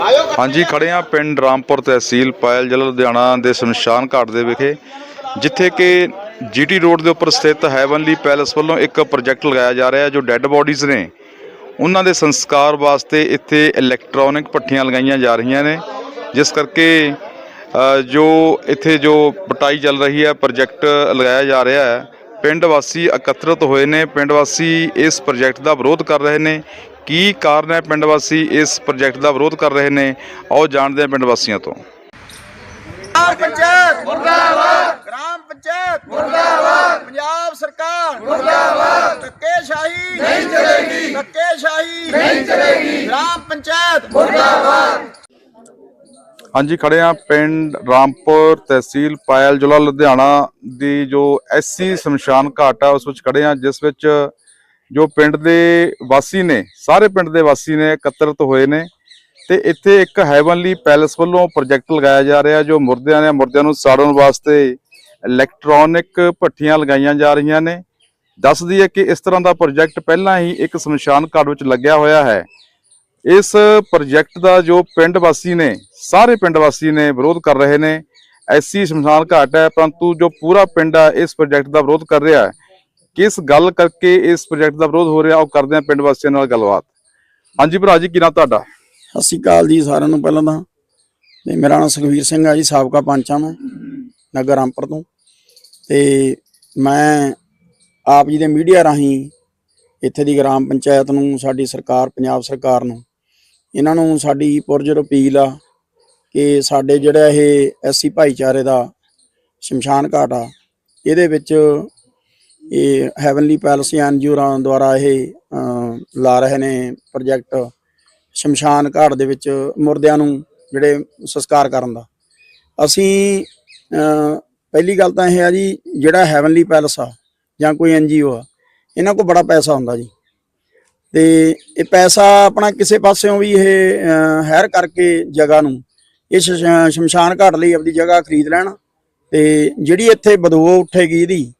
ਹਾਂਜੀ, ਖੜੇ ਆ ਪਿੰਡ ਰਾਮਪੁਰ ਤਹਿਸੀਲ ਪਾਇਲ ਜ਼ਿਲ੍ਹਾ ਲੁਧਿਆਣਾ ਦੇ ਸ਼ਮਸ਼ਾਨ ਘਾਟ ਦੇ ਵਿਖੇ, ਜਿੱਥੇ ਕਿ ਜੀਟੀ ਰੋਡ ਦੇ ਉੱਪਰ ਸਥਿਤ ਹੈਵਨਲੀ ਪੈਲੇਸ ਵੱਲੋਂ ਇੱਕ ਪ੍ਰੋਜੈਕਟ ਲਗਾਇਆ ਜਾ ਰਿਹਾ ਜੋ ਡੈੱਡ ਬੋਡੀਜ਼ ਨੇ, ਉਹਨਾਂ ਦੇ ਸੰਸਕਾਰ ਵਾਸਤੇ ਇੱਥੇ ਇਲੈਕਟ੍ਰੋਨਿਕ ਪੱਠੀਆਂ ਲਗਾਈਆਂ ਜਾ ਰਹੀਆਂ ਨੇ, ਜਿਸ ਕਰਕੇ ਜੋ ਇੱਥੇ ਜੋ ਪਟਾਈ ਚੱਲ ਰਹੀ ਹੈ, ਪ੍ਰੋਜੈਕਟ ਲਗਾਇਆ ਜਾ ਰਿਹਾ ਹੈ, ਪਿੰਡ ਵਾਸੀ ਇਕੱਤਰਤ ਹੋਏ ਨੇ, ਪਿੰਡ ਵਾਸੀ ਇਸ ਪ੍ਰੋਜੈਕਟ ਦਾ ਵਿਰੋਧ ਕਰ ਰਹੇ ਨੇ ਕੀ ਕਾਰਨ ਹੈ ਪਿੰਡ ਵਾਸੀ ਇਸ ਪ੍ਰੋਜੈਕਟ ਦਾ ਵਿਰੋਧ ਕਰ ਰਹੇ ਨੇ? ਆਓ ਜਾਣਦੇ ਹਾਂ ਪਿੰਡ ਵਾਸੀਆਂ ਤੋਂ। ਗ੍ਰਾਮ ਪੰਚਾਇਤ ਮੁਰਦਾਬਾਦ। ਗ੍ਰਾਮ ਪੰਚਾਇਤ ਮੁਰਦਾਬਾਦ। ਪੰਜਾਬ ਸਰਕਾਰ ਮੁਰਦਾਬਾਦ। ਧੱਕੇਸ਼ਾਹੀ। ਨਹੀਂ ਚਲੇਗੀ। ਧੱਕੇਸ਼ਾਹੀ। ਨਹੀਂ ਚਲੇਗੀ। ਗ੍ਰਾਮ ਪੰਚਾਇਤ। ਹਾਂਜੀ ਖੜੇ ਆ ਪਿੰਡ ਰਾਮਪੁਰ ਤਹਿਸੀਲ ਪਾਇਲ ਜ਼ਿਲ੍ਹਾ ਲੁਧਿਆਣਾ ਦੀ ਜੋ ਐਸਸੀ ਸ਼ਮਸ਼ਾਨ ਘਾਟ ਆ ਉਸ ਵਿੱਚ ਖੜੇ ਆ ਜਿਸ ਵਿੱਚ ਜੋ ਪਿੰਡ ਦੇ ਵਾਸੀ ਨੇ, ਸਾਰੇ ਪਿੰਡ ਦੇ ਵਾਸੀ ਨੇ ਇਕੱਤਰਤ ਹੋਏ ਨੇ ਤੇ ਇੱਥੇ ਇੱਕ ਹੈਵਨਲੀ ਪੈਲੇਸ ਵੱਲੋਂ ਪ੍ਰੋਜੈਕਟ ਲਗਾਇਆ ਜਾ ਰਿਹਾ ਜੋ ਮੁਰਦਿਆਂ ਨੇ, ਮੁਰਦਿਆਂ ਨੂੰ ਸਾੜਨ ਵਾਸਤੇ ਇਲੈਕਟ੍ਰੋਨਿਕ ਭੱਠੀਆਂ ਲਗਾਈਆਂ ਜਾ ਰਹੀਆਂ ਨੇ। ਦੱਸਦੀ ਹੈ ਕਿ ਇਸ ਤਰ੍ਹਾਂ ਦਾ ਪ੍ਰੋਜੈਕਟ ਪਹਿਲਾਂ ਹੀ ਇੱਕ ਸ਼ਮਸ਼ਾਨ ਘਾਟ ਵਿੱਚ ਲੱਗਿਆ ਹੋਇਆ ਹੈ। ਇਸ ਪ੍ਰੋਜੈਕਟ ਦਾ ਜੋ ਪਿੰਡ ਵਾਸੀ ਨੇ, ਸਾਰੇ ਪਿੰਡ ਵਾਸੀ ਨੇ ਵਿਰੋਧ ਕਰ ਰਹੇ ਨੇ। ਐਸੀ ਸ਼ਮਸ਼ਾਨ ਘਾਟ ਹੈ, ਪਰੰਤੂ ਜੋ ਪੂਰਾ ਪਿੰਡ ਹੈ ਇਸ ਪ੍ਰੋਜੈਕਟ ਦਾ ਵਿਰੋਧ ਕਰ ਰਿਹਾ ਹੈ। ਕਿਸ ਗੱਲ ਕਰਕੇ ਇਸ ਪ੍ਰੋਜੈਕਟ ਦਾ ਵਿਰੋਧ ਹੋ ਰਿਹਾ, ਉਹ ਕਰਦੇ ਹਾਂ ਪਿੰਡ ਵਾਸੀਆਂ ਨਾਲ ਗੱਲਬਾਤ। ਹਾਂਜੀ ਭਰਾ ਜੀ, ਕੀ ਨਾਮ ਤੁਹਾਡਾ? ਸਤਿ ਸ਼੍ਰੀ ਅਕਾਲ ਜੀ ਸਾਰਿਆਂ ਨੂੰ ਪਹਿਲਾਂ ਤਾਂ। ਤੇ ਮੇਰਾ ਨਾਮ ਸੁਖਵੀਰ ਸਿੰਘ ਆ ਜੀ, ਸਾਬਕਾ ਪੰਚ ਮੈਂ, ਨਗਰ ਰਾਮਪੁਰ ਤੋਂ। ਤੇ ਮੈਂ ਆਪ ਜੀ ਦੇ ਮੀਡੀਆ ਰਾਹੀਂ ਇੱਥੇ ਦੀ ਗ੍ਰਾਮ ਪੰਚਾਇਤ ਨੂੰ, ਸਾਡੀ ਸਰਕਾਰ, ਪੰਜਾਬ ਸਰਕਾਰ ਨੂੰ, ਇਹਨਾਂ ਨੂੰ ਸਾਡੀ ਪੁਰਜਰ ਅਪੀਲ ਆ ਕਿ ਸਾਡੇ ਜਿਹੜਾ ਇਹ ਐਸਸੀ ਭਾਈਚਾਰੇ ਦਾ ਸ਼ਮਸ਼ਾਨ ਘਾਟ ਆ, ਇਹਦੇ ਵਿੱਚ ਇਹ ਹੈਵਨਲੀ ਪੈਲਸ ਐਨਜੀਓ ਦੁਆਰਾ ਇਹ ਲਾ ਰਹੇ ਨੇ ਪ੍ਰੋਜੈਕਟ ਸ਼ਮਸ਼ਾਨ ਘਾਟ ਦੇ ਵਿੱਚ ਮੁਰਦਿਆਂ ਨੂੰ ਜਿਹੜੇ ਸੰਸਕਾਰ ਕਰਨ ਦਾ। ਅਸੀਂ ਪਹਿਲੀ ਗੱਲ ਤਾਂ ਇਹ ਆ ਜੀ ਜਿਹੜਾ ਹੈਵਨਲੀ ਪੈਲਸ ਆ ਜਾਂ ਕੋਈ ਐਨਜੀਓ ਆ ਇਹਨਾਂ ਕੋਲ ਬੜਾ ਪੈਸਾ ਹੁੰਦਾ ਜੀ। ਤੇ ਇਹ ਪੈਸਾ ਆਪਣਾ ਕਿਸੇ ਪਾਸਿਓਂ ਵੀ ਇਹ ਹੈਰ ਕਰਕੇ ਜਗ੍ਹਾ ਨੂੰ ਇਹ ਸ਼ਸ਼- ਸ਼ਮਸ਼ਾਨ ਘਾਟ ਲਈ ਆਪਣੀ ਜਗ੍ਹਾ ਖਰੀਦ ਲੈਣ। ਤੇ ਜਿਹੜੀ ਇੱਥੇ ਬਦਬੂ ਉੱਠੇਗੀ ਇਹਦੀ ਅਹ,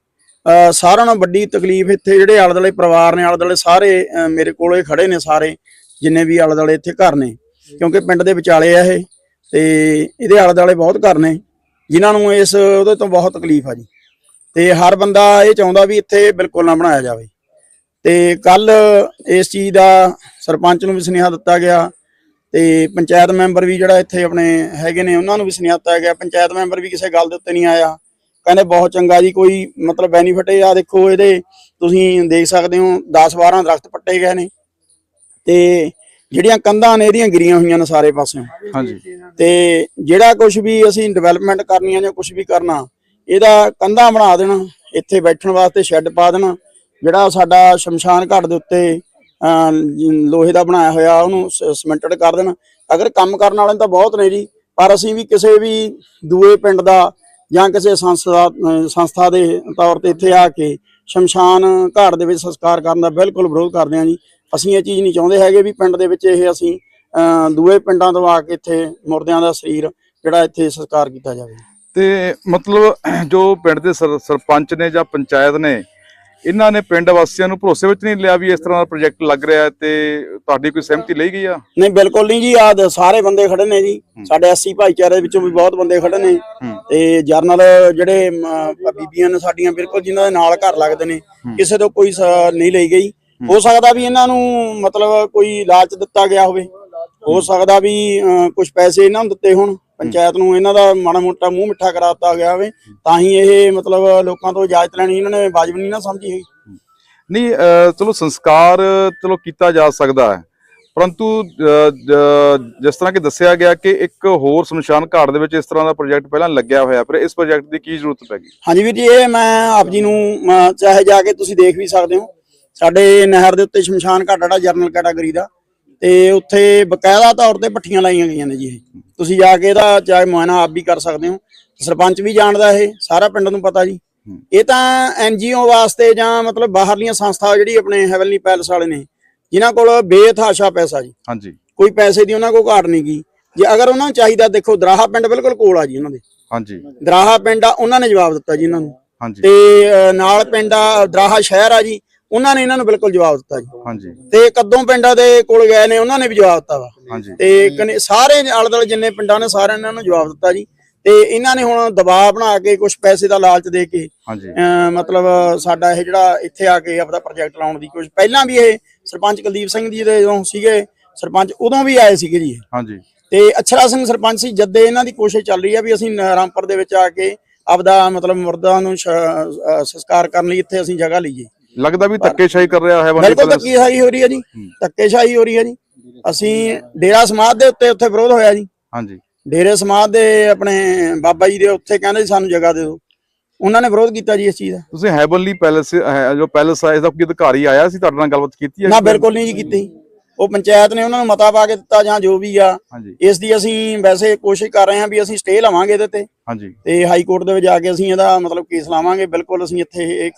ਸਾਰਿਆਂ ਨਾਲੋਂ ਵੱਡੀ ਤਕਲੀਫ ਇੱਥੇ ਜਿਹੜੇ ਆਲੇ ਦੁਆਲੇ ਪਰਿਵਾਰ ਨੇ ਆਲੇ ਦੁਆਲੇ ਸਾਰੇ ਮੇਰੇ ਕੋਲੇ ਖੜੇ ਨੇ ਸਾਰੇ, ਜਿੰਨੇ ਵੀ ਆਲੇ ਦੁਆਲੇ ਇੱਥੇ ਘਰ ਨੇ। ਕਿਉਂਕਿ ਪਿੰਡ ਦੇ ਵਿਚਾਲੇ ਆ ਇਹ ਤੇ ਇਹਦੇ ਆਲੇ ਦੁਆਲੇ ਬਹੁਤ ਘਰ ਨੇ, ਜਿਨ੍ਹਾਂ ਨੂੰ ਇਸ ਉਹਦੇ ਤੋਂ ਬਹੁਤ ਤਕਲੀਫ ਆ ਜੀ। ਤੇ ਹਰ ਬੰਦਾ ਇਹ ਚਾਹੁੰਦਾ ਵੀ ਇੱਥੇ ਬਿਲਕੁਲ ਨਾ ਬਣਾਇਆ ਜਾਵੇ। ਤੇ ਕੱਲ ਇਸ ਚੀਜ਼ ਦਾ ਸਰਪੰਚ ਨੂੰ ਵੀ ਸੁਨੇਹਾ ਦਿੱਤਾ ਗਿਆ ਤੇ ਪੰਚਾਇਤ ਮੈਂਬਰ ਵੀ ਜਿਹੜਾ ਇੱਥੇ ਆਪਣੇ ਹੈਗੇ ਨੇ, ਉਹਨਾਂ ਨੂੰ ਵੀ ਸੁਨੇਹਾ ਦਿੱਤਾ ਗਿਆ। ਪੰਚਾਇਤ ਮੈਂਬਰ ਵੀ ਕਿਸੇ ਗੱਲ ਦੇ ਉੱਤੇ ਨਹੀਂ ਆਇਆ। ਕਹਿੰਦੇ ਬਹੁਤ ਚੰਗਾ ਜੀ ਕੋਈ ਮਤਲਬ ਬੈਨੀਫਿਟ ਆ ਦੇਖੋ ਇਹਦੇ ਤੁਸੀਂ ਦੇਖ ਸਕਦੇ ਹੋ 10 12 ਦਰਖਤ ਪੱਟੇ ਗਏ ਨੇ। ਤੇ ਜਿਹੜੀਆਂ ਕੰਧਾਂ ਨੇ ਇਹਦੀਆਂ ਗਿਰੀਆਂ ਹੋਈਆਂ ਨੇ ਸਾਰੇ ਪਾਸਿਓਂ। ਹਾਂਜੀ। ਤੇ ਜਿਹੜਾ ਕੁਝ ਵੀ ਅਸੀਂ ਡਿਵੈਲਪਮੈਂਟ ਕਰਨੀ ਆ ਜਾਂ ਕੁਝ ਵੀ ਕਰਨਾ ਇਹਦਾ ਕੰਧਾਂ ਬਣਾ ਦੇਣਾ ਇੱਥੇ ਬੈਠਣ ਵਾਸਤੇ ਸ਼ੈੱਡ ਪਾ ਦੇਣਾ ਜਿਹੜਾ ਸਾਡਾ ਸ਼ਮਸ਼ਾਨ ਘਾਟ ਦੇ ਉੱਤੇ ਲੋਹੇ ਦਾ ਬਣਾਇਆ ਹੋਇਆ ਉਹਨੂੰ ਸਿਮੈਂਟਡ ਕਰ ਦੇਣਾ। ਅਗਰ ਕੰਮ ਕਰਨ ਵਾਲੇ ਤਾਂ ਬਹੁਤ ਨੇ ਜੀ ਪਰ ਅਸੀਂ ਵੀ ਕਿਸੇ ਵੀ ਦੂਏ ਪਿੰਡ ਦਾ ਜਾਂ ਕਿਸੇ ਸੰਸਥਾ ਸੰਸਥਾ ਦੇ ਤੌਰ ਤੇ ਇੱਥੇ ਆ ਕੇ ਸ਼ਮਸ਼ਾਨ ਘਾਟ ਦੇ ਵਿੱਚ ਸੰਸਕਾਰ ਕਰਨ ਦਾ ਬਿਲਕੁਲ ਵਿਰੋਧ ਕਰਦੇ ਹਾਂ ਜੀ। ਅਸੀਂ ਇਹ ਚੀਜ਼ ਨਹੀਂ ਚਾਹੁੰਦੇ ਹੈਗੇ ਵੀ ਪਿੰਡ ਦੇ ਵਿੱਚ ਇਹ ਅਸੀਂ ਦੂਏ ਪਿੰਡਾਂ ਤੋਂ ਆ ਕੇ ਇੱਥੇ ਮੁਰਦਿਆਂ ਦਾ ਸਰੀਰ ਜਿਹੜਾ ਇੱਥੇ ਸੰਸਕਾਰ ਕੀਤਾ ਜਾਵੇ। ਤੇ ਮਤਲਬ ਜੋ ਪਿੰਡ ਦੇ ਸਰ- ਸਰਪੰਚ ਨੇ ਜਾਂ ਪੰਚਾਇਤ ਨੇ ਇਹਨਾਂ ਨੇ ਪਿੰਡ ਵਾਸੀਆਂ ਨੂੰ ਭਰੋਸੇ ਵਿੱਚ ਨਹੀਂ ਲਿਆ ਵੀ ਇਸ ਤਰ੍ਹਾਂ ਦਾ ਪ੍ਰੋਜੈਕਟ ਲੱਗ ਰਿਹਾ ਤੇ ਤੁਹਾਡੀ ਕੋਈ ਸਹਿਮਤੀ ਲਈ ਗਈ ਆ? ਨਹੀਂ ਬਿਲਕੁਲ ਨਹੀਂ ਜੀ ਆ ਸਾਰੇ ਬੰਦੇ ਖੜੇ ਨੇ ਜੀ। ਸਾਡੇ ਐਸਸੀ ਭਾਈਚਾਰੇ ਵਿੱਚੋਂ ਵੀ ਬਹੁਤ ਬੰਦੇ ਖੜੇ ਨੇ। ਤੇ ਜਰਨਲ ਜਿਹੜੇ ਬੀਬੀਆਂ ਨੇ ਸਾਡੀਆਂ ਬਿਲਕੁਲ ਜਿਨ੍ਹਾਂ ਦੇ ਨਾਲ ਘਰ ਲੱਗਦੇ ਨੇ ਕਿਸੇ ਤੋਂ ਕੋਈ ਨਹੀਂ ਲਈ ਗਈ। ਹੋ। ਸਕਦਾ ਵੀ ਇਹਨਾਂ ਨੂੰ ਮਤਲਬ ਕੋਈ ਲਾਲਚ ਦਿੱਤਾ ਗਿਆ ਹੋਵੇ। ਹੋ ਸਕਦਾ ਵੀ ਕੁਝ ਪੈਸੇ ਇਹਨਾਂ ਨੂੰ ਦਿੱਤੇ ਹੋਣ। ਪੰਚਾਇਤ ਨੂੰ ਇਹਨਾਂ ਦਾ ਮਾੜਾ ਮੋਟਾ ਮੂੰਹ ਮਿੱਠਾ ਕਰਾਤਾ ਗਿਆ ਹੋਵੇ ਤਾਂ ਹੀ ਇਹ ਮਤਲਬ ਲੋਕਾਂ ਤੋਂ ਇਜਾਜ਼ਤ ਲੈਣੀ ਇਹਨਾਂ ਨੇ ਵਾਜਬ ਨਹੀਂ ਨਾ ਸਮਝੀ ਹੈਗੀ ਨਹੀਂ ਚਲੋ ਸੰਸਕਾਰ ਚਲੋ ਕੀਤਾ ਜਾ ਸਕਦਾ ਹੈ। ਪਰੰਤੂ ਜਿਸ ਤਰ੍ਹਾਂ ਕਿ ਦੱਸਿਆ ਗਿਆ ਕਿ ਇੱਕ ਹੋਰ ਸ਼ਮਸ਼ਾਨ ਘਾਟ ਦੇ ਵਿੱਚ ਇਸ ਤਰ੍ਹਾਂ ਦਾ ਪ੍ਰੋਜੈਕਟ ਪਹਿਲਾਂ ਲੱਗਿਆ ਹੋਇਆ ਪਰ ਇਸ ਪ੍ਰੋਜੈਕਟ ਦੀ ਕੀ ਜ਼ਰੂਰਤ ਪੈ ਗਈ? ਹਾਂਜੀ ਵੀਰ ਜੀ ਇਹ ਮੈਂ ਆਪ ਜੀ ਨੂੰ ਚਾਹੇ ਜਾ ਕੇ ਤੁਸੀਂ ਦੇਖ ਵੀ ਸਕਦੇ ਹੋ। ਸਾਡੇ ਨਹਿਰ ਦੇ ਉੱਤੇ ਸ਼ਮਸ਼ਾਨ ਘਾਟ ਜਿਹੜਾ ਜਰਨਲ ਕੈਟਾਗਰੀ ਦਾ। ਤੇ ਉੱਥੇ ਬਕਾਇਦਾ ਤੌਰ ਤੇ ਪੱਠੀਆਂ ਲਾਈਆਂ ਗਈਆਂ ਨੇ ਜੀ ਇਹ। ਤੁਸੀਂ ਜਾ ਕੇ ਇਹਦਾ ਚਾਹੇ ਮੁਆਇਨਾ ਆਪ ਵੀ ਕਰ ਸਕਦੇ ਹੋ। ਸਰਪੰਚ ਵੀ ਜਾਣਦਾ ਇਹ ਸਾਰਾ ਪਿੰਡ ਨੂੰ ਪਤਾ ਜੀ। ਇਹ ਤਾਂ ਐਨਜੀਓ ਵਾਸਤੇ ਜਾਂ ਮਤਲਬ ਬਾਹਰਲੀਆਂ ਸੰਸਥਾ ਜਿਹੜੀ ਆਪਣੇ ਹੈਵਨਲੀ ਪੈਲਸ ਵਾਲੇ ਨੇ ਜਿਨ੍ਹਾਂ ਕੋਲ ਬੇਥਾਸ਼ਾ ਪੈਸਾ ਜੀ। ਹਾਂਜੀ। ਕੋਈ ਪੈਸੇ ਦੀ ਉਹਨਾਂ ਕੋਲ ਘਾਟ ਨਹੀਂ ਗਈ ਜੇ ਅਗਰ ਉਹਨਾਂ ਨੂੰ ਚਾਹੀਦਾ ਦੇਖੋ ਦਰਾਹਾ ਪਿੰਡ ਬਿਲਕੁਲ ਕੋਲ ਆ ਜੀ ਉਹਨਾਂ ਦੇ। ਹਾਂਜੀ। ਦਰਾਹਾ ਪਿੰਡ ਆ ਉਹਨਾਂ ਨੇ ਜਵਾਬ ਦਿੱਤਾ ਜੀ ਇਹਨਾਂ ਨੂੰ। ਹਾਂਜੀ। ਤੇ ਨਾਲ ਪਿੰਡ ਆ ਦਰਾਹਾ ਸ਼ਹਿਰ ਆ ਜੀ। ਉਹਨਾਂ ਨੇ ਇਹਨਾਂ ਨੂੰ ਬਿਲਕੁਲ ਜਵਾਬ ਦਿੱਤਾ ਜੀ। ਹਾਂਜੀ। ਤੇ ਕਦੋਂ ਪਿੰਡਾਂ ਦੇ ਕੋਲ ਗਏ ਨੇ ਉਹਨਾਂ ਨੇ ਵੀ ਜਵਾਬ ਦਿੱਤਾ ਵਾ। ਹਾਂਜੀ। ਤੇ ਕਨੇ ਸਾਰੇ ਆਲੇ ਦੁਆਲੇ ਜਿੰਨੇ ਪਿੰਡਾਂ ਨੇ ਸਾਰਿਆਂ ਨੇ ਇਹਨਾਂ ਨੂੰ ਜਵਾਬ ਦਿੱਤਾ ਜੀ। ਤੇ ਇਹਨਾਂ ਨੇ ਹੁਣ ਦਬਾਅ ਬਣਾ ਕੇ ਕੁਝ ਪੈਸੇ ਦਾ ਲਾਲਚ ਦੇ ਕੇ ਹਾਂਜੀ। ਅਮ ਮਤਲਬ ਸਾਡਾ ਇਹ ਜਿਹੜਾ ਇੱਥੇ ਆ ਕੇ ਆਪਦਾ ਪ੍ਰੋਜੈਕਟ ਲਾਉਣ ਦੀ ਕੋਸ਼ਿਸ਼ ਪਹਿਲਾਂ ਵੀ ਇਹ ਸਰਪੰਚ ਕੁਲਦੀਪ ਸਿੰਘ ਜੀ ਦੇ ਜਦੋਂ ਸੀਗੇ ਸਰਪੰਚ ਉਦੋਂ ਵੀ ਆਏ ਸੀਗੇ ਜੀ ਇਹ। ਹਾਂਜੀ। ਤੇ ਅਛਰਾ ਸਿੰਘ ਸਰਪੰਚ ਸੀ ਜਦ ਦੇ ਇਹਨਾਂ ਦੀ ਕੋਸ਼ਿਸ਼ ਚੱਲ ਰਹੀ ਆ ਵੀ ਅਸੀਂ ਨ- ਰਾਮਪੁਰ ਦੇ ਵਿੱਚ ਆ ਕੇ ਆਪਦਾ ਮਤਲਬ ਮੁਰਦਾ ਨੂੰ ਸ਼- ਸੰਸਕਾਰ ਕਰਨ ਲਈ ਇੱਥੇ ਅਸੀਂ ਜਗ੍ਹਾ ਲਈਏ। ਲੱਗਦਾ ਵੀ ਧੱਕੇਸ਼ਾਹੀ ਕਰ ਰਿਹਾ ਹੈ ਬਿਲਕੁਲ ਧੱਕੇਸ਼ਾਹੀ ਹੋ ਰਹੀ ਹੈ ਜੀ। ਧੱਕੇਸ਼ਾਹੀ ਹੋ ਰਹੀ ਹੈ ਜੀ। ਅਸੀਂ ਡੇਰਾ ਸਮਾਧ ਦੇ ਉੱਤੇ ਉੱਥੇ ਵਿਰੋਧ ਹੋਇਆ ਜੀ। ਹਾਂਜੀ। ਡੇਰੇ ਸਮਾਧ ਦੇ ਆਪਣੇ ਬਾਬਾ ਜੀ ਦੇ ਉੱਥੇ ਕਹਿੰਦੇ ਸੀ ਸਾਨੂੰ ਜਗ੍ਹਾ ਦੇ ਦਿਓ। ਉਹਨਾਂ ਨੇ ਵਿਰੋਧ ਕੀਤਾ ਜੀ ਇਸ ਚੀਜ਼ ਦਾ। ਤੁਸੀਂ ਹੈਵਨਲੀ ਪੈਲੇਸ ਜੋ ਪੈਲੇਸ ਹੈ ਇਸ ਦਾ ਕੋਈ ਅਧਿਕਾਰੀ ਆਇਆ ਸੀ ਤੁਹਾਡੇ ਨਾਲ ਗੱਲਬਾਤ ਕੀਤੀ ਹੈ? ਨਾ ਬਿਲਕੁਲ ਨਹੀਂ ਜੀ ਕੀਤੀ। ਉਹ ਪੰਚਾਇਤ ਨੇ ਉਹਨਾਂ ਨੂੰ ਮਤਾ ਪਾ ਕੇ ਦਿੱਤਾ ਜਾਂ ਜੋ ਵੀ ਆ। ਇਸ ਦੀ ਅਸੀਂ ਵੈਸੇ ਕੋਸ਼ਿਸ਼ ਕਰ ਰਹੇ ਹਾਂ ਵੀ ਅਸੀਂ ਸਟੇ ਲਵਾਂਗੇ ਇਹਦੇ ਤੇ। ਹਾਂਜੀ। ਤੇ ਹਾਈ ਕੋਰਟ ਦੇ ਵਿੱਚ ਜਾ ਕੇ ਅਸੀਂ ਇਹਦਾ ਮਤਲਬ ਕੇਸ ਲਾਵਾਂਗੇ। ਬਿਲਕੁਲ ਅਸੀਂ ਇੱਥੇ ਇਹ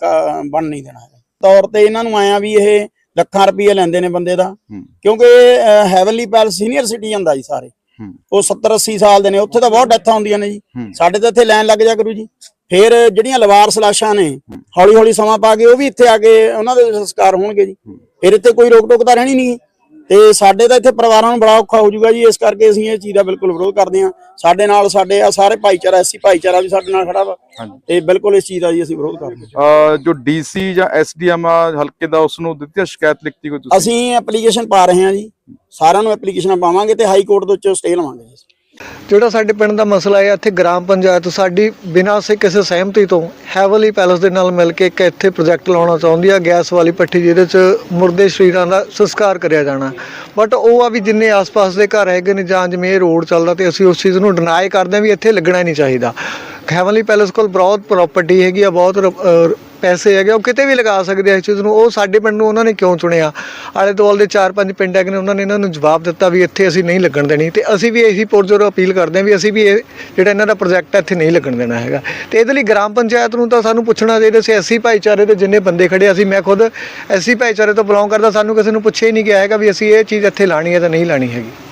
ਬਣ ਨਹੀਂ ਦੇਣਾ ਤੌਰ ਤੇ ਇਹਨਾਂ ਨੂੰ ਆਇਆ ਵੀ ਇਹ ਲੱਖਾਂ ਰੁਪਏ ਲੈਂਦੇ ਨੇ ਬੰਦੇ ਦਾ। ਕਿਉਂਕਿ ਹੈਵਨਲੀ ਪੈਲਸ ਸੀਨੀਅਰ ਸਿਟੀਜ਼ਨ ਦਾ ਜੀ ਸਾਰੇ। ਉਹ 70 80 ਸਾਲ ਦੇ ਨੇ ਉੱਥੇ ਤਾਂ ਬਹੁਤ ਡੈਥਾਂ ਹੁੰਦੀਆਂ ਨੇ ਜੀ। ਸਾਡੇ ਤਾਂ ਇੱਥੇ ਲਾਈਨ ਲੱਗ ਜਾ ਕਰੂ ਜੀ। ਫਿਰ ਜਿਹੜੀਆਂ ਲਵਾਰਸ ਲਾਸ਼ਾਂ ਨੇ ਹੌਲੀ ਹੌਲੀ ਸਮਾਂ ਪਾ ਕੇ ਉਹ ਵੀ ਇੱਥੇ ਆ ਕੇ ਉਹਨਾਂ ਦੇ ਸੰਸਕਾਰ ਹੋਣਗੇ ਜੀ। ਫਿਰ ਇੱਥੇ ਕੋਈ ਰੋਕ ਟੋਕ ਤਾਂ ਰਹਿਣੀ ਨਹੀਂ ਤੇ ਸਾਡੇ ਤਾਂ ਇੱਥੇ ਪਰਿਵਾਰਾਂ ਨੂੰ ਬੜਾ ਔਖਾ ਹੋ ਜਾਊਗਾ ਜੀ ਇਸ ਕਰਕੇ ਅਸੀਂ ਇਹ ਚੀਜ਼ ਦਾ ਬਿਲਕੁਲ ਵਿਰੋਧ ਕਰਦੇ ਹਾਂ। ਸਾਡੇ ਨਾਲ ਸਾਡੇ ਆ ਸਾਰੇ ਭਾਈਚਾਰਾ ਐਸੀ ਭਾਈਚਾਰਾ ਵੀ ਸਾਡੇ ਨਾਲ ਖੜਾ ਵਾ। ਤੇ ਬਿਲਕੁਲ ਇਸ ਚੀਜ਼ ਦਾ ਜੀ ਅਸੀਂ ਵਿਰੋਧ ਕਰਦੇ ਹਾਂ। ਜੋ ਡੀਸੀ ਜਾਂ ਐਸਡੀਐਮ ਹਲਕੇ ਦਾ ਉਸ ਨੂੰ ਦਿੱਤੀ ਸ਼ਿਕਾਇਤ ਲਿਖਤੀ ਕੋਈ ਤੁਸੀਂ? ਅਸੀਂ ਐਪਲੀਕੇਸ਼ਨ ਪਾ ਰਹੇ ਹਾਂ ਜੀ। ਸਾਰਿਆਂ ਨੂੰ ਐਪਲੀਕੇਸ਼ਨਾਂ ਪਾਵਾਂਗੇ ਤੇ ਹਾਈ ਕੋਰਟ ਦੇ ਉੱਤੇ ਸਟੇ ਲਵਾਂਗੇ ਜੀ ਜਿਹੜਾ ਸਾਡੇ ਪਿੰਡ ਦਾ ਮਸਲਾ ਹੈ, ਇੱਥੇ ਗ੍ਰਾਮ ਪੰਚਾਇਤ ਸਾਡੀ ਬਿਨਾਂ ਸੇ ਕਿਸੇ ਸਹਿਮਤੀ ਤੋਂ ਹੈਵਲੀ ਪੈਲਸ ਦੇ ਨਾਲ ਮਿਲ ਕੇ ਇੱਕ ਇੱਥੇ ਪ੍ਰੋਜੈਕਟ ਲਾਉਣਾ ਚਾਹੁੰਦੀ ਆ, ਗੈਸ ਵਾਲੀ ਪੱਠੀ ਜਿਹਦੇ 'ਚ ਮੁਰਦੇ ਸ਼ਰੀਰਾਂ ਦਾ ਸੰਸਕਾਰ ਕਰਿਆ ਜਾਣਾ। ਬਟ ਉਹ ਆ ਵੀ ਜਿੰਨੇ ਆਸ-ਪਾਸ ਦੇ ਘਰ ਹੈਗੇ ਨੇ ਜਾਂ ਜਿਵੇਂ ਇਹ ਰੋਡ ਚੱਲਦਾ ਤੇ ਅਸੀਂ ਉਸ ਚੀਜ਼ ਨੂੰ ਡਿਨਾਈ ਕਰਦੇ ਹਾਂ ਵੀ ਇੱਥੇ ਲੱਗਣਾ ਨਹੀਂ ਚਾਹੀਦਾ। ਹੈਵਲੀ ਪੈਲਸ ਕੋਲ ਬਹੁਤ ਪ੍ਰਾਪਰਟੀ ਹੈਗੀ ਆ, ਬਹੁਤ ਰ- ਪੈਸੇ ਹੈਗੇ, ਉਹ ਕਿਤੇ ਵੀ ਲਗਾ ਸਕਦੇ ਆ ਇਸ ਚੀਜ਼ ਨੂੰ। ਉਹ ਸਾਡੇ ਪਿੰਡ ਨੂੰ ਉਹਨਾਂ ਨੇ ਕਿਉਂ ਚੁਣਿਆ? ਆਲੇ ਦੁਆਲੇ ਦੇ ਚਾਰ ਪੰਜ ਪਿੰਡ ਹੈਗੇ ਨੇ, ਉਹਨਾਂ ਨੇ ਇਹਨਾਂ ਨੂੰ ਜਵਾਬ ਦਿੱਤਾ ਵੀ ਇੱਥੇ ਅਸੀਂ ਨਹੀਂ ਲੱਗਣ ਦੇਣੀ। ਤੇ ਅਸੀਂ ਵੀ ਇਹੀ ਪੁਰਜੋਰ ਅਪੀਲ ਕਰਦੇ ਹਾਂ ਵੀ ਅਸੀਂ ਵੀ ਇਹ ਜਿਹੜਾ ਇਹਨਾਂ ਦਾ ਪ੍ਰੋਜੈਕਟ ਹੈ, ਇੱਥੇ ਨਹੀਂ ਲੱਗਣ ਦੇਣਾ ਹੈਗਾ। ਤੇ ਇਹਦੇ ਲਈ ਗ੍ਰਾਮ ਪੰਚਾਇਤ ਨੂੰ ਤਾਂ ਸਾਨੂੰ ਪੁੱਛਣਾ ਚਾਹੀਦਾ ਸੀ ਐਸੀ ਭਾਈਚਾਰੇ ਦੇ ਜਿੰਨੇ ਬੰਦੇ ਖੜੇ ਅਸੀਂ ਮੈਂ ਖੁਦ ਐਸੀ ਭਾਈਚਾਰੇ ਤੋਂ ਬਿਲੋਂਗ ਕਰਦਾ, ਸਾਨੂੰ ਕਿਸੇ ਨੂੰ ਪੁੱਛਿਆ ਹੀ ਨਹੀਂ ਗਿਆ ਹੈਗਾ ਵੀ ਅਸੀਂ ਇਹ ਚੀਜ਼ ਇੱਥੇ ਲਾਣੀ ਹੈ ਜਾਂ ਨਹੀਂ ਲਾਣੀ ਹੈਗੀ।